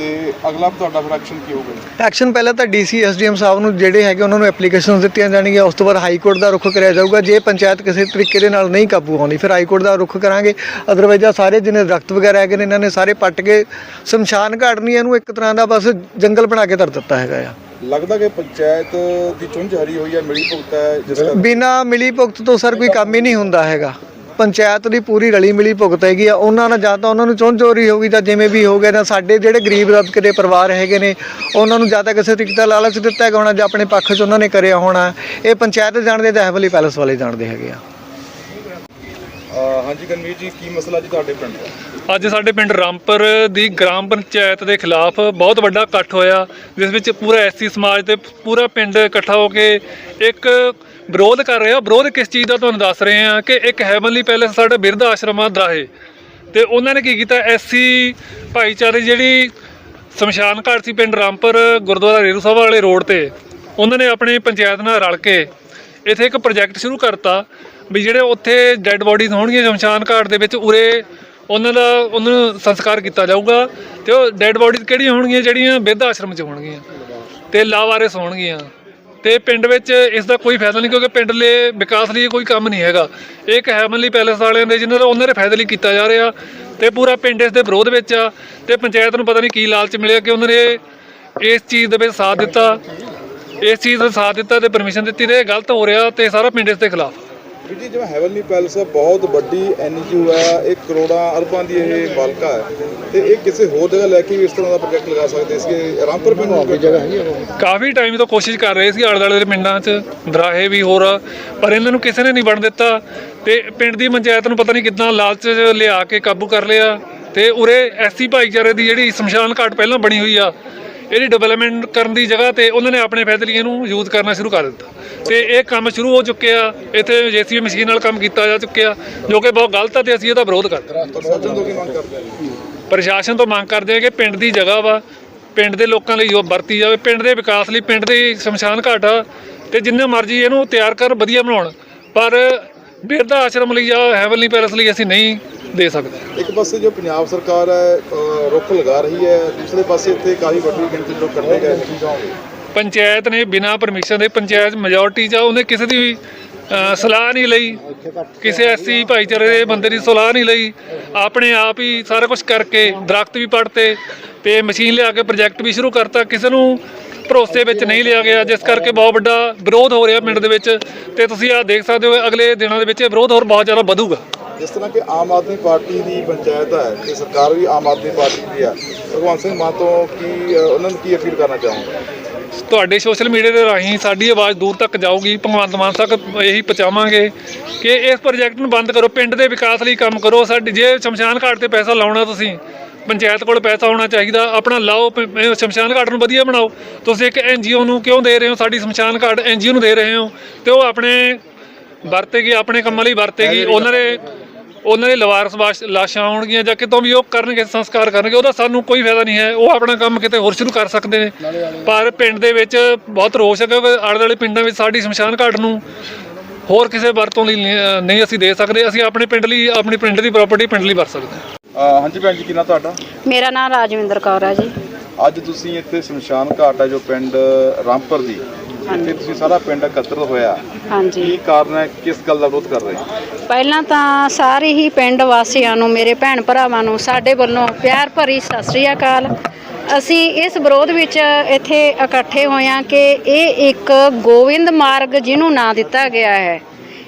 ਤੇ ਅਗਲਾ ਤੁਹਾਡਾ ਫਿਰ ਐਕਸ਼ਨ ਕੀ ਹੋਊਗਾ? ਐਕਸ਼ਨ ਪਹਿਲਾਂ ਤਾਂ ਡੀਸੀ ਐਸਡੀਐਮ ਸਾਹਿਬ ਨੂੰ ਜਿਹੜੇ ਹੈਗੇ ਉਹਨਾਂ ਨੂੰ ਐਪਲੀਕੇਸ਼ਨਸ ਦਿੱਤੀਆਂ ਜਾਣਗੀਆਂ ਉਸ ਤੋਂ ਬਾਅਦ ਹਾਈ ਕੋਰਟ ਦਾ ਰੁਖ ਕਰਿਆ ਜਾਊਗਾ। ਜੇ ਪੰਚਾਇਤ ਕਿਸੇ ਤਰੀਕੇ ਦੇ ਨਾਲ ਨਹੀਂ ਕਾਬੂ ਆਉਂਦੀ ਫਿਰ ਹਾਈ ਕੋਰਟ ਦਾ ਰੁਖ ਕਰਾਂਗੇ। ਅਦਰਵਾਈਜ਼ ਆ ਸਾਰੇ ਜਿਹਨੇ ਦਰਖਤ ਵਗੈਰਾ ਹੈਗੇ ਨੇ ਇਹਨਾਂ ਨੇ ਸਾਰੇ ਪੱਟ ਕੇ ਸ਼ਮਸ਼ਾਨ ਘਾਟ ਨਹੀਂ ਇਹਨੂੰ ਇੱਕ ਤਰ੍ਹਾਂ ਦਾ ਬਸ ਜੰਗਲ ਬਣਾ ਕੇ ਧਰ ਦਿੱਤਾ ਹੈਗਾ ਆ। ਲੱਗਦਾ ਕਿ ਪੰਚਾਇਤ ਦੀ ਚੁੰਝ ਹਰੀ ਹੋਈ ਹੈ ਮਿਲੀ ਭੁਗਤ ਹੈ ਜਿਸ ਦਾ ਬਿਨਾ ਮਿਲੀ ਭੁਗਤ ਤੋਂ ਸਰ ਕੋਈ ਕੰਮ ਹੀ ਨਹੀਂ ਹੁੰਦਾ ਹੈਗਾ। ਪੰਚਾਇਤ ਦੀ ਪੂਰੀ ਰਲੀ ਮਿਲੀ ਭੁਗਤ ਹੈਗੀ ਆ ਉਹਨਾਂ ਨਾਲ ਜਾਂ ਤਾਂ ਉਹਨਾਂ ਨੂੰ ਚੁੰਝ ਚੋਰੀ ਹੋਗੀ ਜਾਂ ਜਿਵੇਂ ਵੀ ਹੋ ਗਿਆ ਤਾਂ ਸਾਡੇ ਜਿਹੜੇ ਗਰੀਬ ਦਬਕੇ ਦੇ ਪਰਿਵਾਰ ਹੈਗੇ ਨੇ ਉਹਨਾਂ ਨੂੰ ਜਾਂ ਤਾਂ ਕਿਸੇ ਤਰੀਕੇ ਦਾ ਲਾਲਚ ਦਿੱਤਾ ਹੈਗਾ ਹੋਣਾ ਜਾਂ ਆਪਣੇ ਪੱਖ 'ਚ ਉਹਨਾਂ ਨੇ ਕਰਿਆ ਹੋਣਾ ਇਹ ਪੰਚਾਇਤ ਜਾਣਦੇ ਤਾਂ ਹੈਵਲੀ ਪੈਲਸ ਵਾਲੇ ਜਾਣਦੇ ਹੈਗੇ ਆ। ਹਾਂਜੀ ਗਨਵੀਰ ਜੀ ਕੀ ਮਸਲਾ ਜੀ ਤੁਹਾਡੇ ਪਿੰਡ ਦਾ? ਅੱਜ ਸਾਡੇ ਪਿੰਡ ਰਾਮਪੁਰ ਦੀ ਗ੍ਰਾਮ ਪੰਚਾਇਤ ਦੇ ਖਿਲਾਫ ਬਹੁਤ ਵੱਡਾ ਇਕੱਠ ਹੋਇਆ ਜਿਸ ਵਿੱਚ ਪੂਰਾ ਐਸਸੀ ਸਮਾਜ ਤੇ ਪੂਰਾ ਪਿੰਡ ਇਕੱਠਾ ਹੋ ਕੇ ਇੱਕ ਵਿਰੋਧ ਕਰ ਰਿਹਾ ਵਿਰੋਧ ਕਿਸ ਚੀਜ਼ ਦਾ ਤੁਹਾਨੂੰ ਦੱਸ ਰਹੇ ਹਾਂ ਕਿ ਇੱਕ ਹੈਵਨਲੀ ਪੈਲੇਸ ਸਾਡਾ ਬਿਰਧ ਆਸ਼ਰਮ ਆ ਦਰਾਹੇ ਤੇ ਉਹਨਾਂ ਨੇ ਕੀ ਕੀਤਾ? ਐਸਸੀ ਭਾਈਚਾਰੇ ਜਿਹੜੀ ਸ਼ਮਸ਼ਾਨ ਘਾਟ ਸੀ ਪਿੰਡ ਰਾਮਪੁਰ, ਗੁਰਦੁਆਰਾ ਰੇਰੂ ਸਾਹਿਬ ਵਾਲੇ ਰੋਡ ਤੇ, ਉਹਨਾਂ ਨੇ ਆਪਣੀ ਪੰਚਾਇਤ ਨਾਲ ਰਲ ਕੇ ਇੱਥੇ ਇੱਕ ਪ੍ਰੋਜੈਕਟ ਸ਼ੁਰੂ ਕਰਤਾ ਵੀ ਜਿਹੜੇ ਉੱਥੇ ਡੈੱਡ ਬੋਡੀਜ਼ ਹੋਣਗੀਆਂ ਸ਼ਮਸ਼ਾਨ ਘਾਟ ਦੇ ਵਿੱਚ, ਉਰੇ ਉਹਨਾਂ ਦਾ, ਉਹਨਾਂ ਨੂੰ ਸੰਸਕਾਰ ਕੀਤਾ ਜਾਊਗਾ ਤੇ ਉਹ ਡੈੱਡ ਬੋਡੀਜ਼ ਕਿਹੜੀਆਂ ਹੋਣਗੀਆਂ? ਜਿਹੜੀਆਂ ਬਿਰਧ ਆਸ਼ਰਮ 'ਚ ਹੋਣਗੀਆਂ ਤੇ ਲਾਵਾਰਿਸ ਹੋਣਗੀਆਂ। ਤੇ ਪਿੰਡ ਵਿੱਚ ਇਸ ਦਾ ਕੋਈ ਫਾਇਦਾ ਨਹੀਂ, ਕਿਉਂਕਿ ਪਿੰਡ ਲਈ ਵਿਕਾਸ ਲਈ ਕੋਈ ਕੰਮ ਨਹੀਂ ਹੈਗਾ। ਇਹ ਇੱਕ ਹੈਵਨਲੀ ਪੈਲੇਸ ਵਾਲਿਆਂ ਦੇ ਜਿਨ੍ਹਾਂ ਦਾ ਉਹਨਾਂ ਦੇ ਫਾਇਦੇ ਲਈ ਕੀਤਾ ਜਾ ਰਿਹਾ ਤੇ ਪੂਰਾ ਪਿੰਡ ਇਸ ਦੇ ਵਿਰੋਧ ਵਿੱਚ ਆ ਤੇ ਪੰਚਾਇਤ ਨੂੰ ਪਤਾ ਨਹੀਂ ਕੀ ਲਾਲਚ ਮਿਲਿਆ ਕਿ ਉਹਨਾਂ ਨੇ ਇਸ ਚੀਜ਼ ਦੇ ਵਿੱਚ ਸਾਥ ਦਿੱਤਾ, ਇਸ ਚੀਜ਼ ਦਾ ਸਾਥ ਦਿੱਤਾ ਤੇ ਪਰਮਿਸ਼ਨ ਦਿੱਤੀ ਤੇ ਇਹ ਗਲਤ ਹੋ ਰਿਹਾ ਤੇ ਸਾਰਾ ਪਿੰਡ ਇਸ ਦੇ ਖਿਲਾਫ ਜੀ ਜਿਵੇਂ ਹੈਵਨਲੀ ਪੈਲਸ ਹੈ ਬਹੁਤ ਵੱਡੀ ਐਨਜੀਓ ਹੈ ਇਹ ਕਰੋੜਾਂ ਅਰਬਾਂ ਦੀ ਇਹ ਮਾਲਕਾ ਹੈ। ਤੇ ਇਹ ਕਿਸੇ ਹੋਰ ਜਗ੍ਹਾ ਲੈ ਕੇ ਵੀ ਇਸ ਤਰ੍ਹਾਂ ਦਾ ਪ੍ਰੋਜੈਕਟ ਲਗਾ ਸਕਦੇ ਸੀ ਰਾਮਪੁਰ ਪਿੰਡ ਨੂੰ ਜਗ੍ਹਾ ਹੈ ਕਾਫੀ ਟਾਈਮ ਤੋਂ ਕੋਸ਼ਿਸ਼ ਕਰ ਰਹੇ ਸੀ ਆਲੇ ਦੁਆਲੇ ਦੇ ਪਿੰਡਾਂ 'ਚ ਦਰਾਹੇ ਵੀ ਹੋਰ ਪਰ ਇਹਨਾਂ ਨੂੰ ਕਿਸੇ ਨੇ ਨਹੀਂ ਬਣ ਦਿੱਤਾ। ਤੇ ਪਿੰਡ ਦੀ ਪੰਚਾਇਤ ਨੂੰ ਪਤਾ ਨਹੀਂ ਕਿੱਦਾਂ ਲਾਲਚ ਲਿਆ ਕੇ ਕਾਬੂ ਕਰ ਲਿਆ। ਤੇ ਉਰੇ ਐਸੀ ਭਾਈਚਾਰੇ ਦੀ ਜਿਹੜੀ ਸ਼ਮਸ਼ਾਨ ਘਾਟ ਪਹਿਲਾਂ ਬਣੀ ਹੋਈ ਆ ਇਹਦੀ ਡਿਵੈਲਪਮੈਂਟ ਕਰਨ ਦੀ ਜਗ੍ਹਾ ਤੇ ਉਹਨਾਂ ਨੇ ਆਪਣੇ ਲਈ ਇਹਨੂੰ ਯੂਜ਼ ਕਰਨਾ ਸ਼ੁਰੂ ਕਰ ਦਿੱਤਾ। ਤੇ ਇਹ ਕੰਮ ਸ਼ੁਰੂ ਹੋ ਚੁੱਕਿਆ। ਇੱਥੇ ਜੀਸੀਬੀ ਮਸ਼ੀਨ ਨਾਲ ਕੰਮ ਕੀਤਾ ਜਾ ਚੁੱਕਿਆ ਜੋ ਕਿ ਬਹੁਤ ਗਲਤ ਹੈ ਤੇ ਅਸੀਂ ਇਹਦਾ ਵਿਰੋਧ ਕਰਦੇ ਹਾਂ। ਪ੍ਰਸ਼ਾਸਨ ਤੋਂ ਮੰਗ ਕਰਦੇ ਆ ਕਿ ਪਿੰਡ ਦੀ ਜਗ੍ਹਾ ਵਾ ਪਿੰਡ ਦੇ ਲੋਕਾਂ ਲਈ ਉਹ ਵਰਤੀ ਜਾਵੇ ਪਿੰਡ ਦੇ ਵਿਕਾਸ ਲਈ ਪਿੰਡ ਦੇ ਸ਼ਮਸ਼ਾਨ ਘਾਟ ਆ ਤੇ ਜਿੰਨੇ ਮਰਜ਼ੀ ਇਹਨੂੰ ਤਿਆਰ ਕਰ ਵਧੀਆ ਬਣਾਉਣ। ਪਰ ਬਿਰਧ ਆਸ਼ਰਮ ਲਈ ਜਾਂ ਹੈਵਨਲੀ ਪੈਲਸ ਲਈ ਅਸੀਂ ਨਹੀਂ ਦੇ ਸਕਦੇ ਇੱਕ ਪਾਸੇ ਜੋ ਪੰਜਾਬ ਸਰਕਾਰ ਹੈ ਰੁੱਖ ਲਗਾ ਰਹੀ ਹੈ ਦੂਸਰੇ ਪਾਸੇ ਇੱਥੇ ਕਾਫੀ ਵੱਡੀ ਗਿਣਤੀ ਲੋਕ ਕੱਢੇ ਗਏ ਕੀ ਕਹੋਗੇ ਪੰਚਾਇਤ ਨੇ ਬਿਨਾਂ ਪਰਮਿਸ਼ਨ ਦੇ ਪੰਚਾਇਤ ਮੈਜੋਰਟੀ ਚ ਆ, ਉਹਨੇ ਕਿਸੇ ਦੀ ਵੀ ਸਲਾਹ ਨਹੀਂ ਲਈ। ਕਿਸੇ ਐਸੀ ਭਾਈਚਾਰੇ ਦੇ ਬੰਦੇ ਦੀ ਸਲਾਹ ਨਹੀਂ ਲਈ। ਆਪਣੇ ਆਪ ਹੀ ਸਾਰਾ ਕੁਝ ਕਰਕੇ ਦਰਖਤ ਵੀ ਪੜਤੇ ਤੇ ਮਸ਼ੀਨ ਲਿਆ ਕੇ ਪ੍ਰੋਜੈਕਟ ਵੀ ਸ਼ੁਰੂ ਕਰਤਾ। ਕਿਸੇ ਨੂੰ ਭਰੋਸੇ ਵਿੱਚ ਨਹੀਂ ਲਿਆ ਗਿਆ। ਜਿਸ ਕਰਕੇ ਬਹੁਤ ਵੱਡਾ ਵਿਰੋਧ ਹੋ ਰਿਹਾ ਪਿੰਡ ਦੇ ਵਿੱਚ। ਤੇ ਤੁਸੀਂ ਆਹ ਦੇਖ ਸਕਦੇ ਹੋ ਅਗਲੇ ਦਿਨਾਂ ਦੇ ਵਿੱਚ ਇਹ ਵਿਰੋਧ ਹੋਰ ਬਹੁਤ ਜ਼ਿਆਦਾ ਵਧੂਗਾ। ਜਿਸ ਤਰ੍ਹਾਂ ਕਿ ਆਮ ਆਦਮੀ ਪਾਰਟੀ ਦੀ ਪੰਚਾਇਤ ਹੈ ਤੇ ਸਰਕਾਰ ਵੀ ਆਮ ਆਦਮੀ ਪਾਰਟੀ ਦੀ ਹੈ ਭਗਵੰਤ ਸਿੰਘ ਮਾਨ ਤੋਂ ਕੀ ਉਹਨਾਂ ਨੂੰ ਕੀ ਅਪੀਲ ਕਰਨਾ ਚਾਹੋਗੇ? ਤੁਹਾਡੇ ਸੋਸ਼ਲ ਮੀਡੀਆ ਦੇ ਰਾਹੀਂ ਸਾਡੀ ਆਵਾਜ਼ ਦੂਰ ਤੱਕ ਜਾਊਗੀ ਭਗਵੰਤ ਮਾਨ ਤੱਕ ਇਹੀ ਪਹੁੰਚਾਵਾਂਗੇ ਕਿ ਇਸ ਪ੍ਰੋਜੈਕਟ ਨੂੰ ਬੰਦ ਕਰੋ ਪਿੰਡ ਦੇ ਵਿਕਾਸ ਲਈ ਕੰਮ ਕਰੋ ਸਾਡੀ ਜੇ ਸ਼ਮਸ਼ਾਨ ਘਾਟ ਤੇ ਪੈਸਾ ਲਾਉਣਾ ਤੁਸੀਂ ਪੰਚਾਇਤ ਕੋਲ ਪੈਸਾ ਹੋਣਾ ਚਾਹੀਦਾ ਆਪਣਾ ਲਾਓ ਸ਼ਮਸ਼ਾਨ ਘਾਟ ਨੂੰ ਵਧੀਆ ਬਣਾਓ ਤੁਸੀਂ ਇੱਕ ਐਨਜੀਓ ਨੂੰ ਕਿਉਂ ਦੇ ਰਹੇ ਹੋ? ਸਾਡੀ ਸ਼ਮਸ਼ਾਨ ਘਾਟ ਐਨਜੀਓ ਨੂੰ ਦੇ ਰਹੇ ਹੋ ਤੇ ਉਹ ਆਪਣੇ ਵਰਤੇਗੀ ਆਪਣੇ ਕੰਮਾਂ ਲਈ ਵਰਤੇਗੀ ਉਹਨਾਂ ਦੇ ਉਹਨਾਂ ਦੇ ਲਵਾਰਸ ਵਾਸ਼- ਲਾਸ਼ਾਂ ਆਉਣਗੀਆਂ ਜਾਂ ਕਿਤੋਂ ਵੀ ਉਹ ਕਰਨਗੇ ਸੰਸਕਾਰ ਕਰਨਗੇ ਉਹਦਾ ਸਾਨੂੰ ਕੋਈ ਫਾਇਦਾ ਨਹੀਂ ਹੈ। ਉਹ ਆਪਣਾ ਕੰਮ ਕਿਤੇ ਹੋਰ ਸ਼ੁਰੂ ਕਰ ਸਕਦੇ ਨੇ। ਪਰ ਪਿੰਡ ਦੇ ਵਿੱਚ ਬਹੁਤ ਰੋਸ਼ ਹੈ ਕਿਉਂਕਿ ਆਲੇ ਦੁਆਲੇ ਪਿੰਡਾਂ ਵਿੱਚ ਸਾਡੀ ਸ਼ਮਸ਼ਾਨ ਘਾਟ ਨੂੰ ਹੋਰ ਕਿਸੇ ਵਰਤੋਂ ਲਈ ਨਹੀਂ- ਅਸੀਂ ਦੇ ਸਕਦੇ। ਅਸੀਂ ਆਪਣੇ ਪਿੰਡ ਲਈ ਆਪਣੀ ਪਿੰਡ ਦੀ ਪ੍ਰਾਪਰਟੀ ਪਿੰਡ ਲਈ ਵਰਤ ਸਕਦੇ ਹਾਂ। ਹਾਂਜੀ ਭੈਣ ਜੀ ਕੀ ਨਾਂ ਤੁਹਾਡਾ? ਮੇਰਾ ਨਾਮ ਰਾਜਵਿੰਦਰ ਕੌਰ ਹੈ ਜੀ। ਅੱਜ ਤੁਸੀਂ ਇੱਥੇ ਸ਼ਮਸ਼ਾਨ ਘਾਟ ਹੈ ਜੋ ਪਿੰਡ ਰਾਮਪੁਰ ਦੀ। ਇੱਥੇ ਤੁਸੀਂ ਸਾਰਾ ਪਿੰਡ ਇਕੱਤਰ ਹੋਇਆ। ਹਾਂਜੀ। ਕੀ ਕਾਰਨ ਹੈ ਕਿਸ ਗੱਲ ਦਾ ਵਿਰੋਧ ਕਰ ਰਹੇ ਹੋ? ਪਹਿਲਾਂ ਤਾਂ ਸਾਰੇ ਹੀ ਪਿੰਡ ਵਾਸੀਆਂ ਨੂੰ, ਮੇਰੇ ਭੈਣ ਭਰਾਵਾਂ ਨੂੰ, ਸਾਡੇ ਵੱਲੋਂ ਪਿਆਰ ਭਰੀ ਸਤਿ ਸ੍ਰੀ ਅਕਾਲ। ਅਸੀਂ ਇਸ ਵਿਰੋਧ ਵਿੱਚ ਇੱਥੇ ਇਕੱਠੇ ਹੋਏ ਹਾਂ ਕਿ ਇਹ ਇੱਕ ਗੋਬਿੰਦ ਮਾਰਗ ਜਿਹਨੂੰ ਨਾਂ ਦਿੱਤਾ ਗਿਆ ਹੈ।